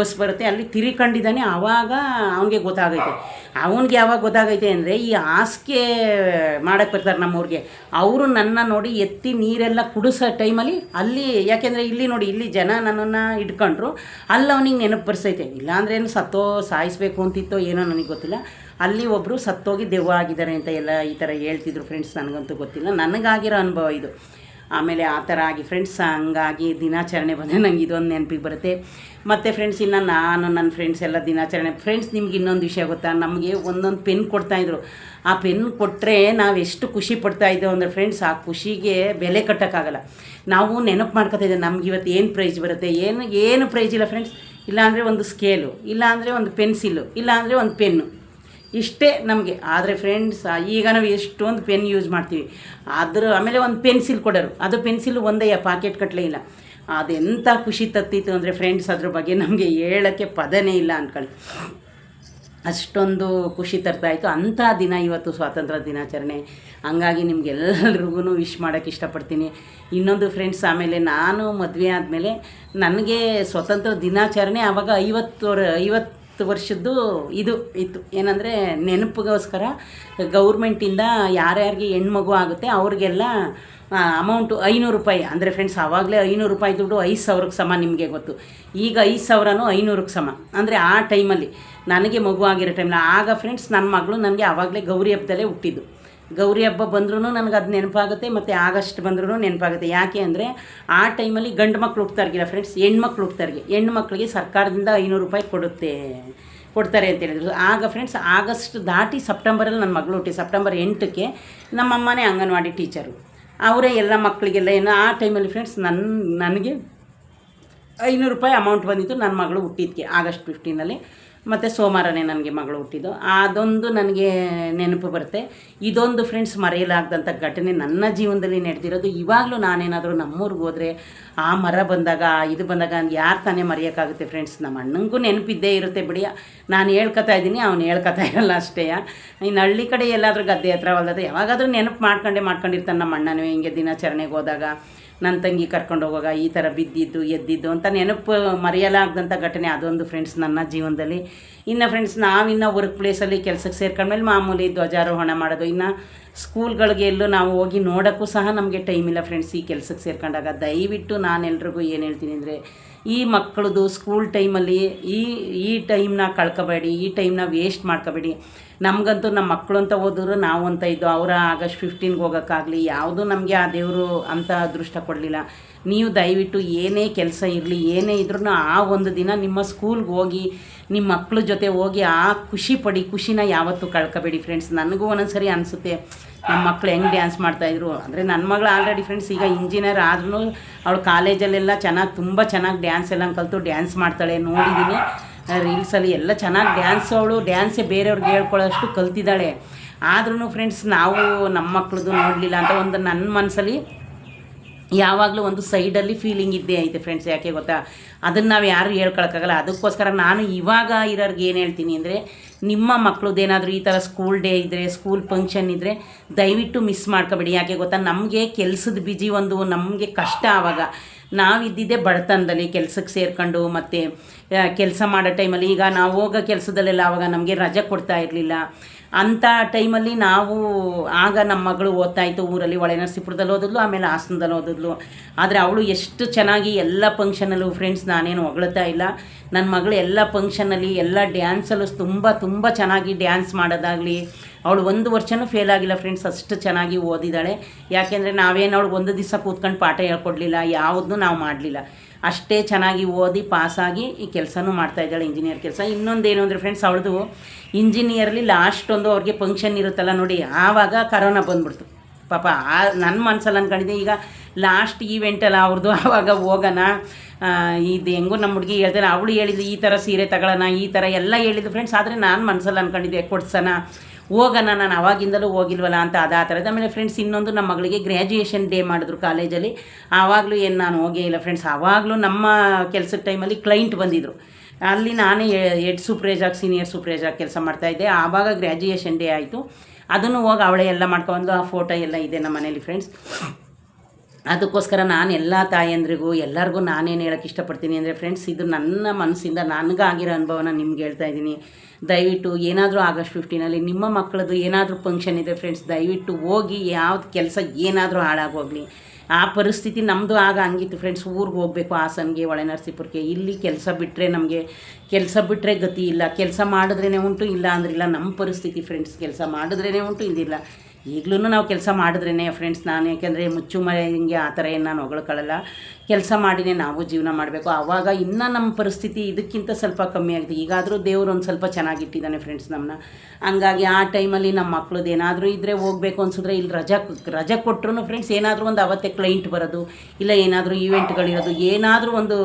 ಬಸ್ ಬರುತ್ತೆ, ಅಲ್ಲಿ ತಿರಿಕೊಂಡಿದ್ದಾನೆ ಆವಾಗ ಅವನಿಗೆ ಗೊತ್ತಾಗೈತೆ. ಅವನಿಗೆ ಯಾವಾಗ ಗೊತ್ತಾಗೈತೆ ಅಂದರೆ ಈ ಹಾಸಿಗೆ ಮಾಡಕ್ಕೆ ಬರ್ತಾರೆ ನಮ್ಮೂರಿಗೆ ಅವರು ನನ್ನ ನೋಡಿ ಎತ್ತಿ ನೀರೆಲ್ಲ ಕುಡಿಸೋ ಟೈಮಲ್ಲಿ ಅಲ್ಲಿ, ಯಾಕೆಂದರೆ ಇಲ್ಲಿ ನೋಡಿ, ಇಲ್ಲಿ ಜನ ನನ್ನನ್ನು ಇಟ್ಕೊಂಡ್ರು ಅಲ್ಲಿ ಅವನಿಗೆ ನೆನಪು ಬರ್ಸೈತೆ. ಇಲ್ಲಾಂದ್ರೆ ಏನು ಸತ್ತೋ, ಸಾಯಿಸ್ಬೇಕು ಅಂತಿತ್ತೋ ಏನೋ ನನಗೆ ಗೊತ್ತಿಲ್ಲ. ಅಲ್ಲಿ ಒಬ್ಬರು ಸತ್ತೋಗಿ ದೆವ್ವ ಆಗಿದ್ದಾರೆ ಅಂತ ಎಲ್ಲ ಈ ಥರ ಹೇಳ್ತಿದ್ರು ಫ್ರೆಂಡ್ಸ್ ನನಗಂತೂ ಗೊತ್ತಿಲ್ಲ. ನನಗಾಗಿರೋ ಅನುಭವ ಇದು. ಆಮೇಲೆ ಆ ಥರ ಆಗಿ ಫ್ರೆಂಡ್ಸ್ ಹಂಗಾಗಿ ದಿನಾಚರಣೆ ಬಂದರೆ ನಂಗೆ ಇದೊಂದು ನೆನಪಿಗೆ ಬರುತ್ತೆ. ಮತ್ತು ಫ್ರೆಂಡ್ಸ್ ಇನ್ನು ನಾನು ನನ್ನ ಫ್ರೆಂಡ್ಸ್ ಎಲ್ಲ ದಿನಾಚರಣೆ ಫ್ರೆಂಡ್ಸ್ ನಿಮ್ಗೆ ಇನ್ನೊಂದು ವಿಷಯ ಗೊತ್ತಾ? ನಮಗೆ ಒಂದೊಂದು ಪೆನ್ ಕೊಡ್ತಾಯಿದ್ರು ಆ ಪೆನ್ ಕೊಟ್ಟರೆ ನಾವು ಎಷ್ಟು ಖುಷಿ ಪಡ್ತಾ ಇದ್ದೇವೆ ಅಂದರೆ ಫ್ರೆಂಡ್ಸ್ ಆ ಖುಷಿಗೆ ಬೆಲೆ ಕಟ್ಟೋಕ್ಕಾಗಲ್ಲ. ನಾವು ನೆನಪು ಮಾಡ್ಕೊತಾ ನಮ್ಗೆ ಇವತ್ತು ಏನು ಪ್ರೈಜ್ ಬರುತ್ತೆ? ಏನು ಏನು ಪ್ರೈಜ್ ಇಲ್ಲ ಫ್ರೆಂಡ್ಸ್ ಇಲ್ಲಾಂದರೆ ಒಂದು ಸ್ಕೇಲು ಇಲ್ಲಾಂದರೆ ಒಂದು ಪೆನ್ಸಿಲು ಇಲ್ಲಾಂದರೆ ಒಂದು ಪೆನ್ನು ಇಷ್ಟೇ ನಮಗೆ. ಆದರೆ ಫ್ರೆಂಡ್ಸ್ ಈಗ ನಾವು ಎಷ್ಟೊಂದು ಪೆನ್ ಯೂಸ್ ಮಾಡ್ತೀವಿ. ಅದ್ರ ಆಮೇಲೆ ಒಂದು ಪೆನ್ಸಿಲ್ ಕೊಡೋರು. ಅದು ಪೆನ್ಸಿಲ್ ಒಂದೇ ಪಾಕೆಟ್ ಕಟ್ಟಲೇ ಇಲ್ಲ. ಅದೆಂಥ ಖುಷಿ ತತ್ತಿತ್ತು ಅಂದರೆ ಫ್ರೆಂಡ್ಸ್ ಅದ್ರ ಬಗ್ಗೆ ನಮಗೆ ಹೇಳೋಕ್ಕೆ ಪದನೇ ಇಲ್ಲ ಅಂದ್ಕೊಳ್ಳಿ ಅಷ್ಟೊಂದು ಖುಷಿ ತರ್ತಾಯಿತ್ತು ಅಂಥ ದಿನ ಇವತ್ತು ಸ್ವಾತಂತ್ರ್ಯ ದಿನಾಚರಣೆ. ಹಂಗಾಗಿ ನಿಮ್ಗೆಲ್ಲರಿಗೂ ವಿಶ್ ಮಾಡೋಕ್ಕೆ ಇಷ್ಟಪಡ್ತೀನಿ. ಇನ್ನೊಂದು ಫ್ರೆಂಡ್ಸ್ ಆಮೇಲೆ ನಾನು ಮದುವೆ ಆದಮೇಲೆ ನನಗೆ ಸ್ವತಂತ್ರ ದಿನಾಚರಣೆ ಆವಾಗ ಐವತ್ತು ವರ್ ಐವತ್ತು ವರ್ಷದ್ದು ಇದು ಇತ್ತು. ಏನಂದರೆ ನೆನಪಿಗೋಸ್ಕರ ಗೌರ್ಮೆಂಟಿಂದ ಯಾರ್ಯಾರಿಗೆ ಹೆಣ್ಮಗು ಆಗುತ್ತೆ ಅವ್ರಿಗೆಲ್ಲ ಅಮೌಂಟು ಐನೂರು ರೂಪಾಯಿ. ಅಂದರೆ ಫ್ರೆಂಡ್ಸ್ ಆವಾಗಲೇ ಐನೂರು ರೂಪಾಯಿ ದುಡ್ಡು ಐದು ಸಾವಿರಕ್ಕೆ ಸಮ ನಿಮಗೆ ಗೊತ್ತು. ಈಗ ಐದು ಸಾವಿರನೂ ಐನೂರಕ್ಕೆ ಸಮ. ಅಂದರೆ ಆ ಟೈಮಲ್ಲಿ ನನಗೆ ಮಗು ಆಗಿರೋ ಟೈಮಲ್ಲಿ ಆಗ ಫ್ರೆಂಡ್ಸ್ ನನ್ನ ಮಗಳು ನನಗೆ ಆವಾಗಲೇ ಗೌರಿ ಹಬ್ಬದಲ್ಲೇ ಹುಟ್ಟಿದ್ದು. ಗೌರಿ ಹಬ್ಬ ಬಂದ್ರೂ ನನಗೆ ಅದು ನೆನಪಾಗುತ್ತೆ, ಮತ್ತು ಆಗಸ್ಟ್ ಬಂದ್ರೂ ನೆನಪಾಗುತ್ತೆ. ಯಾಕೆ ಅಂದರೆ, ಆ ಟೈಮಲ್ಲಿ ಗಂಡು ಮಕ್ಳು ಹುಡ್ತಾರಿಗಿಲ್ಲ ಫ್ರೆಂಡ್ಸ್ ಹೆಣ್ಮಕ್ಳು ಹುಡ್ತಾರಿಗೆ ಹೆಣ್ಣು ಮಕ್ಕಳಿಗೆ ಸರ್ಕಾರದಿಂದ ಐನೂರು ರೂಪಾಯಿ ಕೊಡುತ್ತೆ, ಕೊಡ್ತಾರೆ ಅಂತ ಹೇಳಿದ್ರು. ಆಗ ಫ್ರೆಂಡ್ಸ್ ಆಗಸ್ಟ್ ದಾಟಿ ಸೆಪ್ಟೆಂಬರಲ್ಲಿ ನನ್ನ ಮಗಳು ಹುಟ್ಟಿ, ಸೆಪ್ಟೆಂಬರ್ ಎಂಟಕ್ಕೆ ನಮ್ಮಮ್ಮನೇ ಅಂಗನವಾಡಿ ಟೀಚರು. ಅವರೇ ಎಲ್ಲ ಮಕ್ಕಳಿಗೆಲ್ಲ ಏನು, ಆ ಟೈಮಲ್ಲಿ ಫ್ರೆಂಡ್ಸ್ ನನ್ನ ನನಗೆ ಐನೂರು ರೂಪಾಯಿ ಅಮೌಂಟ್ ಬಂದಿತ್ತು ನನ್ನ ಮಗಳು ಹುಟ್ಟಿದ್ದಕ್ಕೆ ಆಗಸ್ಟ್ ಫಿಫ್ಟೀನಲ್ಲಿ ಮತ್ತು ಸೋಮವಾರನೇ ನನಗೆ ಮಗಳು ಹುಟ್ಟಿದ್ದು. ಅದೊಂದು ನನಗೆ ನೆನಪು ಬರುತ್ತೆ. ಇದೊಂದು ಫ್ರೆಂಡ್ಸ್ ಮರೆಯಲಾಗದಂಥ ಘಟನೆ ನನ್ನ ಜೀವನದಲ್ಲಿ ನಡೆದಿರೋದು. ಇವಾಗಲೂ ನಾನೇನಾದರೂ ನಮ್ಮೂರಿಗೆ ಹೋದರೆ, ಆ ಮರ ಬಂದಾಗ ಇದು ಬಂದಾಗ ಯಾರು ತಾನೇ ಮರೆಯೋಕ್ಕಾಗುತ್ತೆ ಫ್ರೆಂಡ್ಸ್ ನಮ್ಮ ಅಣ್ಣಂಗೂ ನೆನಪಿದ್ದೇ ಇರುತ್ತೆ ಬಿಡಿ. ನಾನು ಹೇಳ್ಕೊತಾ ಇದ್ದೀನಿ, ಅವ್ನು ಹೇಳ್ಕೊತಾ ಇರಲ್ಲ ಅಷ್ಟೇ. ಇನ್ನು ಹಳ್ಳಿ ಕಡೆ ಎಲ್ಲಾದರೂ ಗದ್ದೆ ಹತ್ರ ಹೊಲ್ದಾದ್ರೆ ಯಾವಾಗಾದರೂ ನೆನಪು ಮಾಡ್ಕೊಂಡೇ ಮಾಡ್ಕೊಂಡಿರ್ತಾನೆ ನಮ್ಮ ಅಣ್ಣನೂ. ಹಿಂಗೆ ದಿನಾಚರಣೆಗೆ ಹೋದಾಗ ನನ್ನ ತಂಗಿ ಕರ್ಕೊಂಡು ಹೋಗುವಾಗ ಈ ಥರ ಬಿದ್ದಿದ್ದು, ಎದ್ದಿದ್ದು ಅಂತ ನೆನಪು ಮರೆಯಲಾಗದಂಥ ಘಟನೆ. ಅದೊಂದು ಫ್ರೆಂಡ್ಸ್ ನನ್ನ ಜೀವನದಲ್ಲಿ. ಇನ್ನು ಫ್ರೆಂಡ್ಸ್ ನಾವಿನ್ನು ವರ್ಕ್ ಪ್ಲೇಸಲ್ಲಿ ಕೆಲಸಕ್ಕೆ ಸೇರ್ಕೊಂಡ್ಮೇಲೆ ಮಾಮೂಲಿ ಧ್ವಜಾರೋಹಣ ಮಾಡೋದು. ಇನ್ನು ಸ್ಕೂಲ್ಗಳಿಗೆ ಎಲ್ಲೂ ನಾವು ಹೋಗಿ ನೋಡೋಕ್ಕೂ ಸಹ ನಮಗೆ ಟೈಮ್ ಇಲ್ಲ ಫ್ರೆಂಡ್ಸ್ ಈ ಕೆಲಸಕ್ಕೆ ಸೇರ್ಕೊಂಡಾಗ. ದಯವಿಟ್ಟು ನಾನೆಲ್ರಿಗೂ ಏನು ಹೇಳ್ತೀನಿ ಅಂದರೆ ಈ ಮಕ್ಕಳದು ಸ್ಕೂಲ್ ಟೈಮಲ್ಲಿ ಈ ಈ ಟೈಮ್ನ ಕಳ್ಕೊಬೇಡಿ, ಈ ಟೈಮ್ನ ವೇಸ್ಟ್ ಮಾಡ್ಕೋಬೇಡಿ. ನಮಗಂತೂ ನಮ್ಮ ಮಕ್ಕಳು ಅಂತ ಹೋದ್ರು ನಾವು ಅಂತ ಇದ್ದು ಅವರ ಆಗಸ್ಟ್ ಫಿಫ್ಟೀನ್ಗೆ ಹೋಗೋಕ್ಕಾಗಲಿ, ಯಾವುದೂ ನಮಗೆ ಆ ದೇವರು ಅಂತ ಅದೃಷ್ಟ ಕೊಡಲಿಲ್ಲ. ನೀವು ದಯವಿಟ್ಟು ಏನೇ ಕೆಲಸ ಇರಲಿ, ಏನೇ ಇದ್ರೂ ಆ ಒಂದು ದಿನ ನಿಮ್ಮ ಸ್ಕೂಲ್ಗೆ ಹೋಗಿ, ನಿಮ್ಮ ಮಕ್ಕಳ ಜೊತೆ ಹೋಗಿ ಆ ಖುಷಿ ಪಡಿ, ಖುಷಿನ ಯಾವತ್ತೂ ಕಳ್ಕೊಬೇಡಿ ಫ್ರೆಂಡ್ಸ್ ನನಗೂ ಒಂದೊಂದ್ಸರಿ ಅನಿಸುತ್ತೆ ನಮ್ಮ ಮಕ್ಕಳು ಹೆಂಗೆ ಡ್ಯಾನ್ಸ್ ಮಾಡ್ತಾಯಿದ್ರು ಅಂದರೆ ನನ್ನ ಮಗಳು ಆಲ್ರೆಡಿ ಫ್ರೆಂಡ್ಸ್ ಈಗ ಇಂಜಿನಿಯರ್ ಆದ್ರೂ ಅವಳು ಕಾಲೇಜಲ್ಲೆಲ್ಲ ಚೆನ್ನಾಗಿ, ತುಂಬ ಚೆನ್ನಾಗಿ ಡ್ಯಾನ್ಸ್ ಎಲ್ಲ ಕಲಿತು ಡ್ಯಾನ್ಸ್ ಮಾಡ್ತಾಳೆ ನೋಡಿದ್ದೀನಿ ರೀಲ್ಸಲ್ಲಿ ಎಲ್ಲ ಚೆನ್ನಾಗಿ ಡ್ಯಾನ್ಸ್ ಅವಳು ಡ್ಯಾನ್ಸೇ ಬೇರೆಯವ್ರಿಗೆ ಹೇಳ್ಕೊಳ್ಳೋಷ್ಟು ಕಲ್ತಿದ್ದಾಳೆ. ಆದ್ರೂ ಫ್ರೆಂಡ್ಸ್ ನಾವು ನಮ್ಮ ಮಕ್ಳದ್ದು ನೋಡಲಿಲ್ಲ ಅಂತ ಒಂದು ನನ್ನ ಮನಸ್ಸಲ್ಲಿ ಯಾವಾಗಲೂ ಒಂದು ಸೈಡಲ್ಲಿ ಫೀಲಿಂಗ್ ಇದ್ದೇ ಐತೆ ಫ್ರೆಂಡ್ಸ್ ಯಾಕೆ ಗೊತ್ತಾ? ಅದನ್ನು ನಾವು ಯಾರು ಹೇಳ್ಕೊಳಕ್ಕಾಗಲ್ಲ. ಅದಕ್ಕೋಸ್ಕರ ನಾನು ಇವಾಗ ಇರೋರ್ಗೆ ಏನು ಹೇಳ್ತೀನಿ ಅಂದರೆ ನಿಮ್ಮ ಮಕ್ಕಳದ್ದೇನಾದರೂ ಈ ಥರ ಸ್ಕೂಲ್ ಡೇ ಇದ್ದರೆ ಸ್ಕೂಲ್ ಫಂಕ್ಷನ್ ಇದ್ದರೆ ದಯವಿಟ್ಟು ಮಿಸ್ ಮಾಡ್ಕೋಬೇಡಿ. ಯಾಕೆ ಗೊತ್ತಾ? ನಮಗೆ ಕೆಲಸದ ಬಿಜಿ ಒಂದು ನಮಗೆ ಕಷ್ಟ ಆವಾಗ. ನಾವಿದ್ದಿದ್ದೇ ಬಡತನದಲ್ಲಿ ಕೆಲಸಕ್ಕೆ ಸೇರ್ಕೊಂಡು ಮತ್ತು ಕೆಲಸ ಮಾಡೋ ಟೈಮಲ್ಲಿ ಈಗ ನಾವು ಹೋಗೋ ಕೆಲಸದಲ್ಲೆಲ್ಲ ಆವಾಗ ನಮಗೆ ರಜೆ ಕೊಡ್ತಾ ಇರಲಿಲ್ಲ. ಅಂಥ ಟೈಮಲ್ಲಿ ನಾವು ಆಗ ನಮ್ಮ ಮಗಳು ಓದ್ತಾ ಇತ್ತು, ಊರಲ್ಲಿ ಒಳೆ ನರಸೀಪುರದಲ್ಲಿ ಓದಿದ್ಲು, ಆಮೇಲೆ ಹಾಸನದಲ್ಲಿ ಓದಿದ್ಲು. ಆದರೆ ಅವಳು ಎಷ್ಟು ಚೆನ್ನಾಗಿ ಎಲ್ಲ ಫಂಕ್ಷನಲ್ಲೂ ಫ್ರೆಂಡ್ಸ್ ನಾನೇನು ಹೊಗಳ್ತಾ ಇಲ್ಲ. ನನ್ನ ಮಗಳು ಎಲ್ಲ ಫಂಕ್ಷನಲ್ಲಿ ಎಲ್ಲ ಡ್ಯಾನ್ಸಲ್ಲೂ ತುಂಬ ತುಂಬ ಚೆನ್ನಾಗಿ ಡ್ಯಾನ್ಸ್ ಮಾಡೋದಾಗಲಿ, ಅವಳು ಒಂದು ವರ್ಷವೂ ಫೇಲ್ ಆಗಿಲ್ಲ ಫ್ರೆಂಡ್ಸ್ ಅಷ್ಟು ಚೆನ್ನಾಗಿ ಓದಿದ್ದಾಳೆ. ಯಾಕೆಂದರೆ ನಾವೇನು ಅವಳು ಒಂದು ದಿವಸ ಕೂತ್ಕೊಂಡು ಪಾಠ ಹೇಳ್ಕೊಡ್ಲಿಲ್ಲ, ಯಾವುದನ್ನೂ ನಾವು ಮಾಡಲಿಲ್ಲ. ಅಷ್ಟೇ ಚೆನ್ನಾಗಿ ಓದಿ ಪಾಸಾಗಿ ಈ ಕೆಲಸನೂ ಮಾಡ್ತಾಯಿದ್ದಾಳೆ ಇಂಜಿನಿಯರ್ ಕೆಲಸ. ಇನ್ನೊಂದೇನು ಅಂದರೆ ಫ್ರೆಂಡ್ಸ್ ಅವಳದು ಇಂಜಿನಿಯರ್ಲಿ ಲಾಸ್ಟ್ ಒಂದು ಅವ್ರಿಗೆ ಫಂಕ್ಷನ್ ಇರುತ್ತಲ್ಲ ನೋಡಿ, ಆವಾಗ ಕರೋನಾ ಬಂದ್ಬಿಡ್ತು. ಪಾಪ ಆ ನನ್ನ ಮನಸ್ಸಲ್ಲಿ ಅಂದ್ಕೊಂಡಿದ್ದೆ ಈಗ ಲಾಸ್ಟ್ ಈವೆಂಟಲ್ಲ ಅವ್ರದ್ದು ಆವಾಗ ಹೋಗೋಣ. ಇದು ಹೆಂಗೂ ನಮ್ಮ ಹುಡುಗಿ ಹೇಳ್ತಾರೆ ಅವಳು ಹೇಳಿದ್ದು ಈ ಥರ ಸೀರೆ ತಗೊಳ್ಳೋಣ, ಈ ಥರ ಎಲ್ಲ ಹೇಳಿದ್ದು ಫ್ರೆಂಡ್ಸ್ ಆದರೆ ನಾನು ಮನಸ್ಸಲ್ಲಿ ಅಂದ್ಕೊಂಡಿದ್ದೆ ಕೊಡ್ಸೋಣ. ಹೋಗೋಣ ನಾನು ಅವಾಗಿಂದಲೂ ಹೋಗಿಲ್ವಲ್ಲ ಅಂತ ಅದು ಆ ಥರದ್ದು ಆಮೇಲೆ ಫ್ರೆಂಡ್ಸ್ ಇನ್ನೊಂದು ನಮ್ಮ ಮಗಳಿಗೆ ಗ್ರ್ಯಾಜುಯೇಷನ್ ಡೇ ಮಾಡಿದ್ರು ಕಾಲೇಜಲ್ಲಿ ಆವಾಗಲೂ ಏನು ನಾನು ಹೋಗೇ ಇಲ್ಲ ಫ್ರೆಂಡ್ಸ್ ಆವಾಗಲೂ ನಮ್ಮ ಕೆಲಸದ ಟೈಮಲ್ಲಿ ಕ್ಲೈಂಟ್ ಬಂದಿದ್ದರು ಅಲ್ಲಿ ನಾನೇ ಹೆಡ್ ಸೂಪ್ರೇಜಾಗಿ ಸೀನಿಯರ್ ಸೂಪ್ರೇಜಾಗಿ ಕೆಲಸ ಮಾಡ್ತಾಯಿದ್ದೆ ಆವಾಗ ಗ್ರ್ಯಾಜುಯೇಷನ್ ಡೇ ಆಯಿತು. ಅದನ್ನು ಹೋಗಿ ಅವಳೇ ಎಲ್ಲ ಮಾಡ್ಕೊಂಡು ಆ ಫೋಟೋ ಎಲ್ಲ ಇದೆ ನಮ್ಮ ಮನೇಲಿ ಫ್ರೆಂಡ್ಸ್ ಅದಕ್ಕೋಸ್ಕರ ನಾನು ಎಲ್ಲ ತಾಯಂದ್ರಿಗೂ, ಎಲ್ಲರಿಗೂ ನಾನೇನು ಹೇಳೋಕ್ಕೆ ಇಷ್ಟಪಡ್ತೀನಿ ಅಂದರೆ ಫ್ರೆಂಡ್ಸ್ ಇದು ನನ್ನ ಮನಸ್ಸಿಂದ ನನಗಾಗಿರೋ ಅನುಭವನ ನಿಮ್ಗೆ ಹೇಳ್ತಾ ಇದ್ದೀನಿ. ದಯವಿಟ್ಟು ಏನಾದರೂ ಆಗಸ್ಟ್ ಫಿಫ್ಟೀನಲ್ಲಿ ನಿಮ್ಮ ಮಕ್ಕಳದು ಏನಾದರೂ ಫಂಕ್ಷನ್ ಇದೆ ಫ್ರೆಂಡ್ಸ್ ದಯವಿಟ್ಟು ಹೋಗಿ ಯಾವ್ದು ಕೆಲಸ ಏನಾದರೂ ಹಾಳಾಗೋಗಲಿ. ಆ ಪರಿಸ್ಥಿತಿ ನಮ್ಮದು ಆಗ ಹಂಗಿತ್ತು ಫ್ರೆಂಡ್ಸ್ ಊರಿಗೆ ಹೋಗಬೇಕು ಹಾಸನ್ಗೆ ಒಳೆ ನರಸೀಪುರಕ್ಕೆ ಇಲ್ಲಿ ಕೆಲಸ ಬಿಟ್ಟರೆ ನಮಗೆ, ಕೆಲಸ ಬಿಟ್ಟರೆ ಗತಿ ಇಲ್ಲ. ಕೆಲಸ ಮಾಡಿದ್ರೇ ಉಂಟು, ಇಲ್ಲ ಅಂದ್ರಿಲ್ಲ. ನಮ್ಮ ಪರಿಸ್ಥಿತಿ ಫ್ರೆಂಡ್ಸ್ ಕೆಲಸ ಮಾಡಿದ್ರೇ ಉಂಟು, ಇದಿಲ್ಲ. ಈಗಲೂ ನಾವು ಕೆಲಸ ಮಾಡಿದ್ರೇ ಫ್ರೆಂಡ್ಸ್ ನಾನು ಯಾಕೆಂದರೆ ಮುಚ್ಚು ಮರೆ ಹಿಂಗೆ ಆ ಥರ ಏನು ನಾನು ಹೊಗಳ್ಕೊಳ್ಳಲ್ಲ. ಕೆಲಸ ಮಾಡಿನೇ ನಾವು ಜೀವನ ಮಾಡಬೇಕು. ಆವಾಗ ಇನ್ನೂ ನಮ್ಮ ಪರಿಸ್ಥಿತಿ ಇದಕ್ಕಿಂತ ಸ್ವಲ್ಪ ಕಮ್ಮಿ ಆಗಿದೆ. ಈಗಾದರೂ ದೇವರು ಒಂದು ಸ್ವಲ್ಪ ಚೆನ್ನಾಗಿಟ್ಟಿದ್ದಾನೆ ಫ್ರೆಂಡ್ಸ್ ನಮ್ಮನ್ನ ಹಂಗಾಗಿ ಆ ಟೈಮಲ್ಲಿ ನಮ್ಮ ಮಕ್ಳದ್ದು ಏನಾದರೂ ಇದ್ದರೆ ಹೋಗಬೇಕು ಅನ್ಸಿದ್ರೆ ಇಲ್ಲಿ ರಜಾ ರಜೆ ಕೊಟ್ಟರು ಫ್ರೆಂಡ್ಸ್ ಏನಾದರೂ ಒಂದು ಅವತ್ತೇ ಕ್ಲೈಂಟ್ ಬರೋದು, ಇಲ್ಲ ಏನಾದರೂ ಈವೆಂಟ್ಗಳಿರೋದು ಏನಾದರೂ ಒಂದು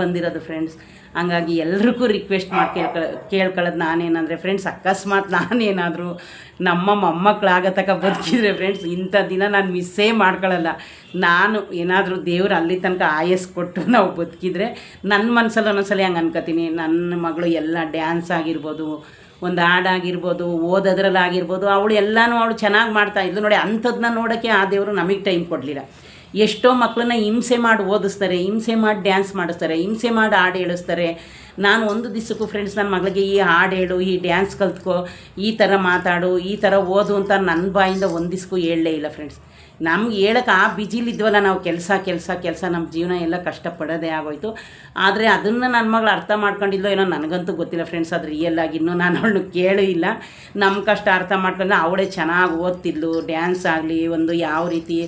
ಬಂದಿರೋದು ಫ್ರೆಂಡ್ಸ್ ಹಂಗಾಗಿ ಎಲ್ರಿಗೂ ರಿಕ್ವೆಸ್ಟ್ ಮಾಡಿ ಕೇಳ್ಕ ಕೇಳ್ಕೊಳ್ಳೋದು ನಾನೇನಂದರೆ ಫ್ರೆಂಡ್ಸ್ ಅಕಸ್ಮಾತ್ ನಾನೇನಾದರೂ ನಮ್ಮ ಮೊಮ್ಮಕ್ಕಳಾಗತಕ್ಕ ಬದುಕಿದ್ರೆ ಫ್ರೆಂಡ್ಸ್ ಇಂಥ ದಿನ ನಾನು ಮಿಸ್ಸೇ ಮಾಡ್ಕೊಳ್ಳಲ್ಲ ನಾನು ಏನಾದರೂ ದೇವ್ರು ಅಲ್ಲಿ ತನಕ ಆಯಸ್ ಕೊಟ್ಟು ನಾವು ಬದುಕಿದ್ರೆ ನನ್ನ ಮನಸ್ಸಲ್ಲಿ ಒಂದೊಂದ್ಸಲ ಹಂಗೆ ಅನ್ಕೋತೀನಿ. ನನ್ನ ಮಗಳು ಎಲ್ಲ ಡ್ಯಾನ್ಸ್ ಆಗಿರ್ಬೋದು, ಒಂದು ಹಾಡಾಗಿರ್ಬೋದು ಓದೋದ್ರಲ್ಲಾಗಿರ್ಬೋದು, ಅವಳು ಎಲ್ಲನೂ ಅವಳು ಚೆನ್ನಾಗಿ ಮಾಡ್ತಾ ಇದ್ಲು. ನೋಡಿ ಅಂಥದ್ದನ್ನ ನೋಡೋಕ್ಕೆ ಆ ದೇವರು ನಮಗೆ ಟೈಮ್ ಕೊಡಲಿಲ್ಲ. ಎಷ್ಟೋ ಮಕ್ಕಳನ್ನ ಹಿಂಸೆ ಮಾಡಿ ಓದಿಸ್ತಾರೆ, ಹಿಂಸೆ ಮಾಡಿ ಡ್ಯಾನ್ಸ್ ಮಾಡಿಸ್ತಾರೆ, ಹಿಂಸೆ ಮಾಡಿ ಹಾಡು ಹೇಳಿಸ್ತಾರೆ. ನಾನು ಒಂದು ದಿವಸಕ್ಕೂ ಫ್ರೆಂಡ್ಸ್ ನನ್ನ ಮಗಳಿಗೆ ಈ ಹಾಡು ಹೇಳು, ಈ ಡ್ಯಾನ್ಸ್ ಕಲ್ತ್ಕೋ, ಈ ಥರ ಮಾತಾಡು, ಈ ಥರ ಓದು ಅಂತ ನನ್ನ ಬಾಯಿಂದ ಒಂದು ಹೇಳಲೇ ಇಲ್ಲ ಫ್ರೆಂಡ್ಸ್ ನಮ್ಗೆ ಹೇಳಕ್ಕೆ ಆ ಬಿಜಿಲಿದ್ವಲ್ಲ ನಾವು ಕೆಲಸ ಕೆಲಸ ಕೆಲಸ ನಮ್ಮ ಜೀವನ ಎಲ್ಲ ಕಷ್ಟಪಡೋದೇ ಆಗೋಯ್ತು. ಆದರೆ ಅದನ್ನು ನನ್ನ ಮಗಳು ಅರ್ಥ ಮಾಡ್ಕೊಂಡಿಲ್ಲೋ ಏನೋ ನನಗಂತೂ ಗೊತ್ತಿಲ್ಲ ಫ್ರೆಂಡ್ಸ್ ಅದು ರಿಯಲ್ ಆಗಿ ಇನ್ನೂ ನಾನು ಅವಳನ್ನು ಕೇಳೂ ಇಲ್ಲ. ನಮ್ಮ ಕಷ್ಟ ಅರ್ಥ ಮಾಡ್ಕೊಂಡು ಅವಳೇ ಚೆನ್ನಾಗಿ ಓದ್ತಿದ್ಲು ಡ್ಯಾನ್ಸ್ ಆಗಲಿ, ಒಂದು ಯಾವ ರೀತಿ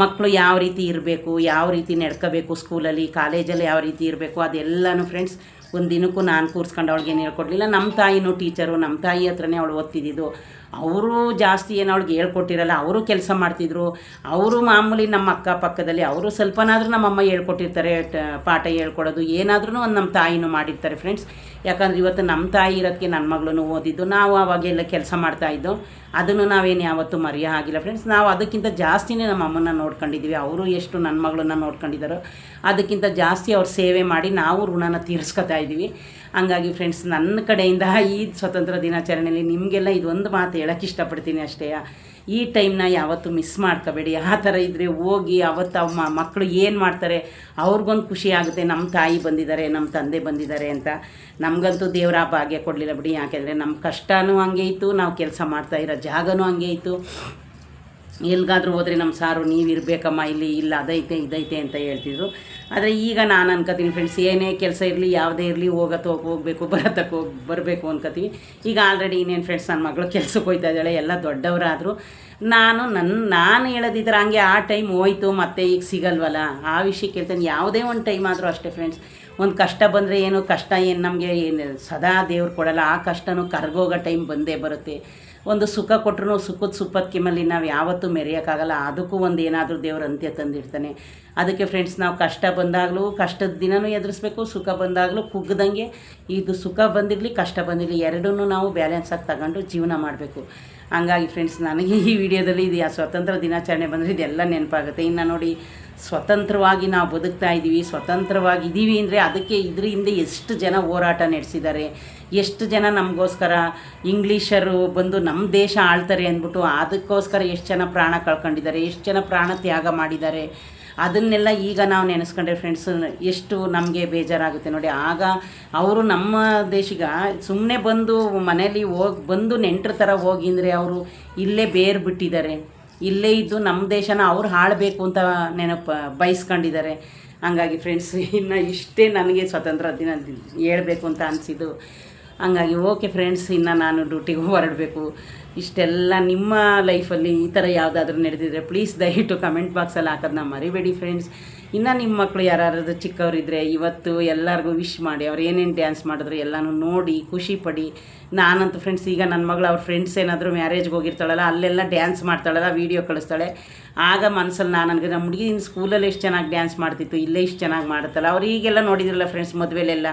ಮಕ್ಕಳು ಯಾವ ರೀತಿ ಇರಬೇಕು, ಯಾವ ರೀತಿ ನಡ್ಕೋಬೇಕು ಸ್ಕೂಲಲ್ಲಿ ಕಾಲೇಜಲ್ಲಿ ಯಾವ ರೀತಿ ಇರಬೇಕು, ಅದೆಲ್ಲನೂ ಫ್ರೆಂಡ್ಸ್ ಒಂದು ದಿನಕ್ಕೂ ನಾನು ಕೂರಿಸ್ಕೊಂಡು ಅವಳಿಗೆ ಏನು ಹೇಳ್ಕೊಡ್ಲಿಲ್ಲ. ನಮ್ಮ ತಾಯಿನೂ ಟೀಚರು ನಮ್ಮ ತಾಯಿ ಹತ್ರನೇ ಅವಳು ಓದ್ತಿದ್ದು ಅವರು ಜಾಸ್ತಿ ಏನು ಅವಳಿಗೆ ಹೇಳ್ಕೊಟ್ಟಿರಲ್ಲ, ಅವರು ಕೆಲಸ ಮಾಡ್ತಿದ್ರು. ಅವರು ಮಾಮೂಲಿ ನಮ್ಮ ಅಕ್ಕಪಕ್ಕದಲ್ಲಿ ಅವರು ಸ್ವಲ್ಪನಾದರೂ ನಮ್ಮಮ್ಮ ಹೇಳ್ಕೊಟ್ಟಿರ್ತಾರೆ ಪಾಠ ಹೇಳ್ಕೊಡೋದು ಏನಾದ್ರೂ ಒಂದು ನಮ್ಮ ತಾಯಿನೂ ಮಾಡಿರ್ತಾರೆ ಫ್ರೆಂಡ್ಸ್ ಯಾಕಂದ್ರೆ ಇವತ್ತು ನಮ್ಮ ತಾಯಿ ಇರೋದಕ್ಕೆ ನನ್ನ ಮಗಳೂ ಓದಿದ್ದು, ನಾವು ಅವಾಗೆಲ್ಲ ಕೆಲಸ ಮಾಡ್ತಾಯಿದ್ದು ಅದನ್ನು ನಾವೇನು ಯಾವತ್ತೂ ಮರೆಯ ಆಗಿಲ್ಲ ಫ್ರೆಂಡ್ಸ್ ನಾವು ಅದಕ್ಕಿಂತ ಜಾಸ್ತಿನೇ ನಮ್ಮ ಅಮ್ಮನ ನೋಡ್ಕೊಂಡಿದ್ದೀವಿ ಅವರು ಎಷ್ಟು ನನ್ನ ಮಗಳನ್ನ ನೋಡ್ಕೊಂಡಿದ್ದಾರೋ ಅದಕ್ಕಿಂತ ಜಾಸ್ತಿ ಅವ್ರ ಸೇವೆ ಮಾಡಿ ನಾವು ಋಣನ ತೀರಿಸ್ಕೊತಾ ಇದ್ದೀವಿ ಹಂಗಾಗಿ ಫ್ರೆಂಡ್ಸ್ ನನ್ನ ಕಡೆಯಿಂದ ಈ ಸ್ವತಂತ್ರ ದಿನಾಚರಣೆಯಲ್ಲಿ ನಿಮಗೆಲ್ಲ ಇದೊಂದು ಮಾತು ಹೇಳೋಕ್ಕೆ ಇಷ್ಟಪಡ್ತೀನಿ ಅಷ್ಟೇ. ಈ ಟೈಮ್ನ ಯಾವತ್ತೂ ಮಿಸ್ ಮಾಡ್ಕೋಬೇಡಿ. ಆ ಥರ ಇದ್ದರೆ ಹೋಗಿ ಅವತ್ತು ಅವ್ಮ ಮಕ್ಕಳು ಏನು ಮಾಡ್ತಾರೆ? ಅವ್ರಿಗೊಂದು ಖುಷಿ ಆಗುತ್ತೆ. ನಮ್ಮ ತಾಯಿ ಬಂದಿದ್ದಾರೆ ನಮ್ಮ ತಂದೆ ಬಂದಿದ್ದಾರೆ ಅಂತ. ನಮಗಂತೂ ದೇವರ ಭಾಗ್ಯ ಕೊಡಲಿಲ್ಲ ಬಿಡಿ. ಯಾಕೆಂದರೆ ನಮ್ಮ ಕಷ್ಟನೂ ಹಂಗೆ ಇತ್ತು. ನಾವು ಕೆಲಸ ಮಾಡ್ತಾ ಇರೋ ಜಾಗನೂ ಹಂಗೆ ಇತ್ತು. ಎಲ್ಲಿಗಾದ್ರೂ ಹೋದರೆ ನಮ್ಮ ಸಾರು ನೀವು ಇರಬೇಕಮ್ಮ ಇಲ್ಲಿ ಇಲ್ಲ, ಅದೈತೆ, ಇದೈತೆ ಅಂತ ಹೇಳ್ತಿದ್ರು. ಆದರೆ ಈಗ ನಾನು ಅನ್ಕೋತೀನಿ ಫ್ರೆಂಡ್ಸ್ ಏನೇ ಕೆಲಸ ಇರಲಿ, ಯಾವುದೇ ಇರಲಿ ಹೋಗತ್ತೆ ಹೋಗ್ಬೇಕು ಬರತ್ತಕ್ಕೆ ಹೋಗಿ, ಬರಬೇಕು ಅನ್ಕೋತೀವಿ ಈಗ ಆಲ್ರೆಡಿ ಇನ್ನೇನು ಫ್ರೆಂಡ್ಸ್ ನನ್ನ ಮಗಳು ಕೆಲ್ಸಕ್ಕೆ ಹೋಯ್ತಾ ಇದ್ದಾಳೆ, ಎಲ್ಲ ದೊಡ್ಡವರಾದರೂ. ನಾನು ನನ್ನ ನಾನು ಹೇಳೋದಿದ್ರೆ ಹಂಗೆ ಆ ಟೈಮ್ ಹೋಯ್ತು, ಮತ್ತೆ ಈಗ ಸಿಗಲ್ವಲ್ಲ? ಆ ವಿಷಯ ಕೇಳ್ತೇನೆ ಯಾವುದೇ ಒಂದು ಟೈಮ್ ಆದರೂ ಅಷ್ಟೇ ಫ್ರೆಂಡ್ಸ್ ಒಂದು ಕಷ್ಟ ಬಂದರೆ ಏನು, ಕಷ್ಟ ಏನು, ನಮಗೆ ಏನು ಸದಾ ದೇವ್ರು ಕೊಡಲ್ಲ, ಆ ಕಷ್ಟನೂ ಕರ್ಗೋಗೋ ಟೈಮ್ ಬಂದೇ ಬರುತ್ತೆ. ಒಂದು ಸುಖ ಕೊಟ್ಟರು ಸುಖದ ಸುಪ್ಪತ್ತಿಮಲ್ಲಿ ನಾವು ಯಾವತ್ತೂ ಮೆರೆಯೋಕ್ಕಾಗಲ್ಲ. ಅದಕ್ಕೂ ಒಂದು ಏನಾದರೂ ದೇವ್ರ ಅಂತ್ಯ ತಂದಿರ್ತಾನೆ ಅದಕ್ಕೆ ಫ್ರೆಂಡ್ಸ್ ನಾವು ಕಷ್ಟ ಬಂದಾಗಲೂ, ಕಷ್ಟದ ದಿನವೂ ಎದುರಿಸ್ಬೇಕು, ಸುಖ ಬಂದಾಗಲೂ ಕುಗ್ಗದಂಗೆ ಇದು ಸುಖ ಬಂದಿರಲಿ, ಕಷ್ಟ ಬಂದಿರಲಿ ಎರಡನ್ನೂ ನಾವು ಬ್ಯಾಲೆನ್ಸಾಗಿ ತಗೊಂಡು ಜೀವನ ಮಾಡಬೇಕು. ಹಂಗಾಗಿ ಫ್ರೆಂಡ್ಸ್ ನನಗೆ ಈ ವಿಡಿಯೋದಲ್ಲಿ ಇದು ಸ್ವತಂತ್ರ ದಿನಾಚರಣೆ ಬಂದರೆ ಇದೆಲ್ಲ ನೆನಪಾಗುತ್ತೆ. ಇನ್ನು ನೋಡಿ, ಸ್ವತಂತ್ರವಾಗಿ ನಾವು ಬದುಕ್ತಾ ಇದ್ದೀವಿ ಸ್ವತಂತ್ರವಾಗಿ ಇದ್ದೀವಿ ಅಂದರೆ ಅದಕ್ಕೆ ಇದ್ರ ಹಿಂದೆ ಎಷ್ಟು ಜನ ಹೋರಾಟ ನಡೆಸಿದ್ದಾರೆ. ಎಷ್ಟು ಜನ ನಮಗೋಸ್ಕರ ಇಂಗ್ಲೀಷರು ಬಂದು ನಮ್ಮ ದೇಶ ಆಳ್ತಾರೆ ಅಂದ್ಬಿಟ್ಟು ಅದಕ್ಕೋಸ್ಕರ ಎಷ್ಟು ಜನ ಪ್ರಾಣ ಕಳ್ಕೊಂಡಿದ್ದಾರೆ, ಎಷ್ಟು ಜನ ಪ್ರಾಣ ತ್ಯಾಗ ಮಾಡಿದ್ದಾರೆ, ಅದನ್ನೆಲ್ಲ ಈಗ ನಾವು ನೆನೆಸ್ಕೊಂಡ್ರೆ ಫ್ರೆಂಡ್ಸ್ ಎಷ್ಟು ನಮಗೆ ಬೇಜಾರಾಗುತ್ತೆ ನೋಡಿ. ಆಗ ಅವರು ನಮ್ಮ ದೇಶಿಗ ಸುಮ್ಮನೆ ಬಂದು ಮನೇಲಿ ಹೋಗಿ, ಬಂದು ನೆಂಟ್ರ ಥರ ಹೋಗಿಂದರೆ ಅವರು ಇಲ್ಲೇ ಬೇರು ಬಿಟ್ಟಿದ್ದಾರೆ, ಇಲ್ಲೇ ಇದ್ದು ನಮ್ಮ ದೇಶನ ಅವ್ರು ಆಳಬೇಕು ಅಂತ ನೆನಪು ಬಯಸ್ಕೊಂಡಿದ್ದಾರೆ ಹಂಗಾಗಿ ಫ್ರೆಂಡ್ಸ್ ಇನ್ನು ಇಷ್ಟೇ ನನಗೆ ಸ್ವತಂತ್ರ ದಿನ ಹೇಳ್ಬೇಕು ಅಂತ ಅನಿಸಿದ್ದು. ಹಂಗಾಗಿ ಓಕೆ ಫ್ರೆಂಡ್ಸ್ ಇನ್ನು ನಾನು ಡ್ಯೂಟಿಗೆ ಹೊರಡಬೇಕು. ಇಷ್ಟೆಲ್ಲ ನಿಮ್ಮ ಲೈಫಲ್ಲಿ ಈ ಥರ ಯಾವುದಾದ್ರೂ ನಡೆದಿದ್ರೆ ಪ್ಲೀಸ್ ದಯವಿಟ್ಟು ಕಮೆಂಟ್ ಬಾಕ್ಸಲ್ಲಿ ಹಾಕೋದನ್ನ ಮರಿಬೇಡಿ ಫ್ರೆಂಡ್ಸ್ ಇನ್ನು ನಿಮ್ಮ ಮಕ್ಕಳು ಯಾರಾದ್ರೂ ಚಿಕ್ಕವರಿದ್ದರೆ ಇವತ್ತು ಎಲ್ಲರಿಗೂ ವಿಶ್ ಮಾಡಿ, ಅವ್ರು ಏನೇನು ಡ್ಯಾನ್ಸ್ ಮಾಡಿದ್ರು ಎಲ್ಲನೂ ನೋಡಿ, ಖುಷಿ ಪಡಿ. ನಾನಂತೂ ಫ್ರೆಂಡ್ಸ್ ಈಗ ನನ್ನ ಮಗಳು ಅವ್ರ ಫ್ರೆಂಡ್ಸ್ ಏನಾದರೂ ಮ್ಯಾರೇಜ್ಗೆ ಹೋಗಿರ್ತಾಳಲ್ಲ, ಅಲ್ಲೆಲ್ಲ ಡ್ಯಾನ್ಸ್ ಮಾಡ್ತಾಳಲ್ಲ ವೀಡಿಯೋ ಕಳಿಸ್ತಾಳೆ. ಆಗ ಮನಸ್ಸಲ್ಲಿ ನಾನು ನನಗೆ ನಮ್ಮ ಹುಡುಗಿ ಸ್ಕೂಲಲ್ಲಿ ಎಷ್ಟು ಚೆನ್ನಾಗಿ ಡ್ಯಾನ್ಸ್ ಮಾಡ್ತಿತ್ತು, ಇಲ್ಲೇ ಇಷ್ಟು ಚೆನ್ನಾಗಿ ಮಾಡುತ್ತಲ್ಲ ಅವ್ರು ಈಗೆಲ್ಲ ನೋಡಿದ್ರಲ್ಲ ಫ್ರೆಂಡ್ಸ್ ಮದುವೆಲೆಲ್ಲ.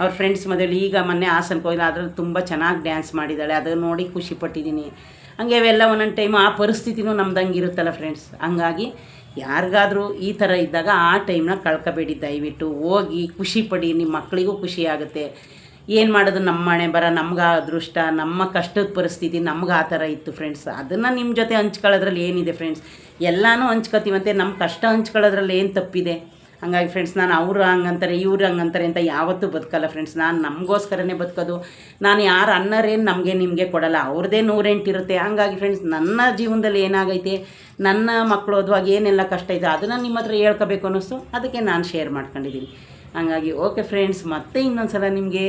ಅವ್ರ ಫ್ರೆಂಡ್ಸ್ ಮದುವೆಲಿ ಈಗ ಮೊನ್ನೆ ಹಾಸನ ಹೋಗಿಲ್ಲ ಅದ್ರಲ್ಲಿ ತುಂಬ ಚೆನ್ನಾಗಿ ಡ್ಯಾನ್ಸ್ ಮಾಡಿದ್ದಾಳೆ ಅದನ್ನು ನೋಡಿ ಖುಷಿ ಪಟ್ಟಿದ್ದೀನಿ. ಹಂಗೆ ಅವೆಲ್ಲ ಒಂದೊಂದು ಟೈಮ್ ಆ ಪರಿಸ್ಥಿತಿನೂ ನಮ್ದಂಗೆ ಇರುತ್ತಲ್ಲ ಫ್ರೆಂಡ್ಸ್ ಹಂಗಾಗಿ ಯಾರಿಗಾದರೂ ಈ ಥರ ಇದ್ದಾಗ ಆ ಟೈಮ್ನ ಕಳ್ಕೊಬೇಡಿ ದಯವಿಟ್ಟು. ಹೋಗಿ ಖುಷಿ ಪಡಿ ನಿಮ್ಮ ಮಕ್ಕಳಿಗೂ ಖುಷಿ ಆಗುತ್ತೆ. ಏನು ಮಾಡೋದು ನಮ್ಮ ಮನೆ ಬರ, ನಮ್ಗೆ ಅದೃಷ್ಟ, ನಮ್ಮ ಕಷ್ಟದ ಪರಿಸ್ಥಿತಿ ನಮ್ಗೆ ಆ ಥರ ಇತ್ತು ಫ್ರೆಂಡ್ಸ್ ಅದನ್ನು ನಿಮ್ಮ ಜೊತೆ ಹಂಚ್ಕೊಳ್ಳೋದ್ರಲ್ಲಿ ಏನಿದೆ ಫ್ರೆಂಡ್ಸ್ ಎಲ್ಲನೂ ಹಂಚ್ಕೊತೀವಂತೆ. ನಮ್ಮ ಕಷ್ಟ ಹಂಚ್ಕೊಳ್ಳೋದ್ರಲ್ಲಿ ಏನು ತಪ್ಪಿದೆ? ಹಂಗಾಗಿ ಫ್ರೆಂಡ್ಸ್ ನಾನು ಅವ್ರು ಹಂಗಂತಾರೆ, ಇವ್ರು ಹಂಗಂತಾರೆ ಅಂತ ಯಾವತ್ತೂ ಬದುಕಲ್ಲ ಫ್ರೆಂಡ್ಸ್ ನಾನು ನಮಗೋಸ್ಕರನೇ ಬದುಕೋದು. ನಾನು ಯಾರು ಅನ್ನರೇನು ನಮಗೆ ನಿಮಗೆ ಕೊಡಲ್ಲ. ಅವ್ರದ್ದೇ ನೂರೆಂಟು ಇರುತ್ತೆ. ಹಂಗಾಗಿ ಫ್ರೆಂಡ್ಸ್ ನನ್ನ ಜೀವನದಲ್ಲಿ ಏನಾಗೈತೆ, ನನ್ನ ಮಕ್ಕಳು ಓದುವಾಗ ಏನೆಲ್ಲ ಕಷ್ಟ ಇದೆ, ಅದನ್ನು ನಿಮ್ಮ ಹತ್ರ ಹೇಳ್ಕೋಬೇಕು ಅನ್ನಿಸ್ತು ಅದಕ್ಕೆ ನಾನು ಶೇರ್ ಮಾಡ್ಕೊಂಡಿದ್ದೀನಿ. ಹಂಗಾಗಿ ಓಕೆ ಫ್ರೆಂಡ್ಸ್ ಮತ್ತೆ ಇನ್ನೊಂದು ಸಲ ನಿಮಗೆ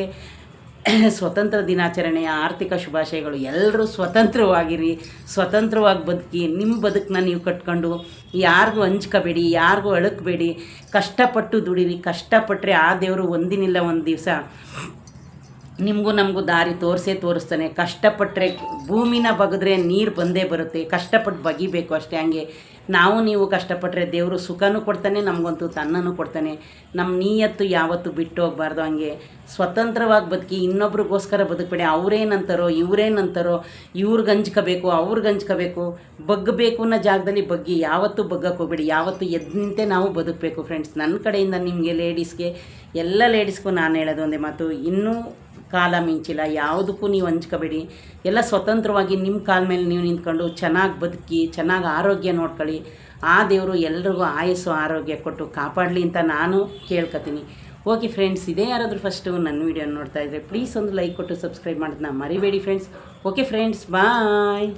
ಸ್ವತಂತ್ರ ದಿನಾಚರಣೆಯ ಆರ್ಥಿಕ ಶುಭಾಶಯಗಳು. ಎಲ್ಲರೂ ಸ್ವತಂತ್ರವಾಗಿರಿ. ಸ್ವತಂತ್ರವಾಗಿ ಬದುಕಿ. ನಿಮ್ಮ ಬದುಕನ್ನ ನೀವು ಕಟ್ಕೊಂಡು, ಯಾರಿಗೂ ಹಂಚ್ಕೋಬೇಡಿ, ಯಾರಿಗೂ ಅಳಕಬೇಡಿ. ಕಷ್ಟಪಟ್ಟು ದುಡೀರಿ. ಕಷ್ಟಪಟ್ಟರೆ ಆ ದೇವರು ಒಂದಿನಿಲ್ಲ ಒಂದು ದಿವಸ ನಿಮಗೂ ನಮಗೂ ದಾರಿ ತೋರಿಸೇ ತೋರಿಸ್ತಾನೆ. ಕಷ್ಟಪಟ್ಟರೆ ಭೂಮಿನ ಬಗೆದ್ರೆ ನೀರು ಬಂದೇ ಬರುತ್ತೆ. ಕಷ್ಟಪಟ್ಟು ಬಗಿಬೇಕು ಅಷ್ಟೇ ಹಂಗೆ. ನಾವು ನೀವು ಕಷ್ಟಪಟ್ಟರೆ ದೇವರು ಸುಖನೂ ಕೊಡ್ತಾನೆ, ನಮಗಂತೂ ತನ್ನೂ ಕೊಡ್ತಾನೆ. ನಮ್ಮ ನೀಯತ್ತು ಯಾವತ್ತೂ ಬಿಟ್ಟು ಹೋಗ್ಬಾರ್ದು. ಹಂಗೆ ಸ್ವತಂತ್ರವಾಗಿ ಬದುಕಿ ಇನ್ನೊಬ್ರಿಗೋಸ್ಕರ ಬದುಕಬೇಡಿ. ಅವ್ರೇನಂತಾರೋ, ಇವರೇನಂತಾರೋ ಇವ್ರಿಗೆ ಹಂಚ್ಕೋಬೇಕು ಅವ್ರಿಗೆ ಹಂಚ್ಕೋಬೇಕು ಬಗ್ಗಬೇಕು ಅನ್ನೋ ಜಾಗದಲ್ಲಿ ಬಗ್ಗಿ ಯಾವತ್ತೂ ಬಗ್ಗಕ್ಕೆ ಹೋಗ್ಬೇಡಿ. ಯಾವತ್ತೂ ಎದ್ದು ನಾವು ಬದುಕಬೇಕು ಫ್ರೆಂಡ್ಸ್ ನನ್ನ ಕಡೆಯಿಂದ ನಿಮಗೆ ಲೇಡೀಸ್ಗೆ ಎಲ್ಲ ಲೇಡೀಸ್ಗೂ ನಾನು ಹೇಳೋದು ಒಂದೇ ಮಾತು. ಇನ್ನೂ ಕಾಲ ಮಿಂಚಿಲ್ಲ, ಯಾವುದಕ್ಕೂ ನೀವು ಹಂಚ್ಕೋಬೇಡಿ. ಎಲ್ಲ ಸ್ವತಂತ್ರವಾಗಿ ನಿಮ್ಮ ಕಾಲ ಮೇಲೆ ನೀವು ನಿಂತ್ಕೊಂಡು ಚೆನ್ನಾಗಿ ಬದುಕಿ, ಚೆನ್ನಾಗಿ ಆರೋಗ್ಯ ನೋಡ್ಕೊಳ್ಳಿ. ಆ ದೇವರು ಎಲ್ರಿಗೂ ಆಯಸ್ಸು, ಆರೋಗ್ಯ ಕೊಟ್ಟು ಕಾಪಾಡಲಿ ಅಂತ ನಾನು ಕೇಳ್ಕೊತೀನಿ. ಓಕೆ ಫ್ರೆಂಡ್ಸ್, ಇದೇ ಯಾರಾದರೂ ಫಸ್ಟು ನನ್ನ ವೀಡಿಯೋ ನೋಡ್ತಾ ಇದ್ದರೆ ಪ್ಲೀಸ್ ಒಂದು ಲೈಕ್ ಕೊಟ್ಟು ಸಬ್ಸ್ಕ್ರೈಬ್ ಮಾಡೋದನ್ನ ಮರಿಬೇಡಿ ಫ್ರೆಂಡ್ಸ್ ಓಕೆ ಫ್ರೆಂಡ್ಸ್ ಬಾಯ್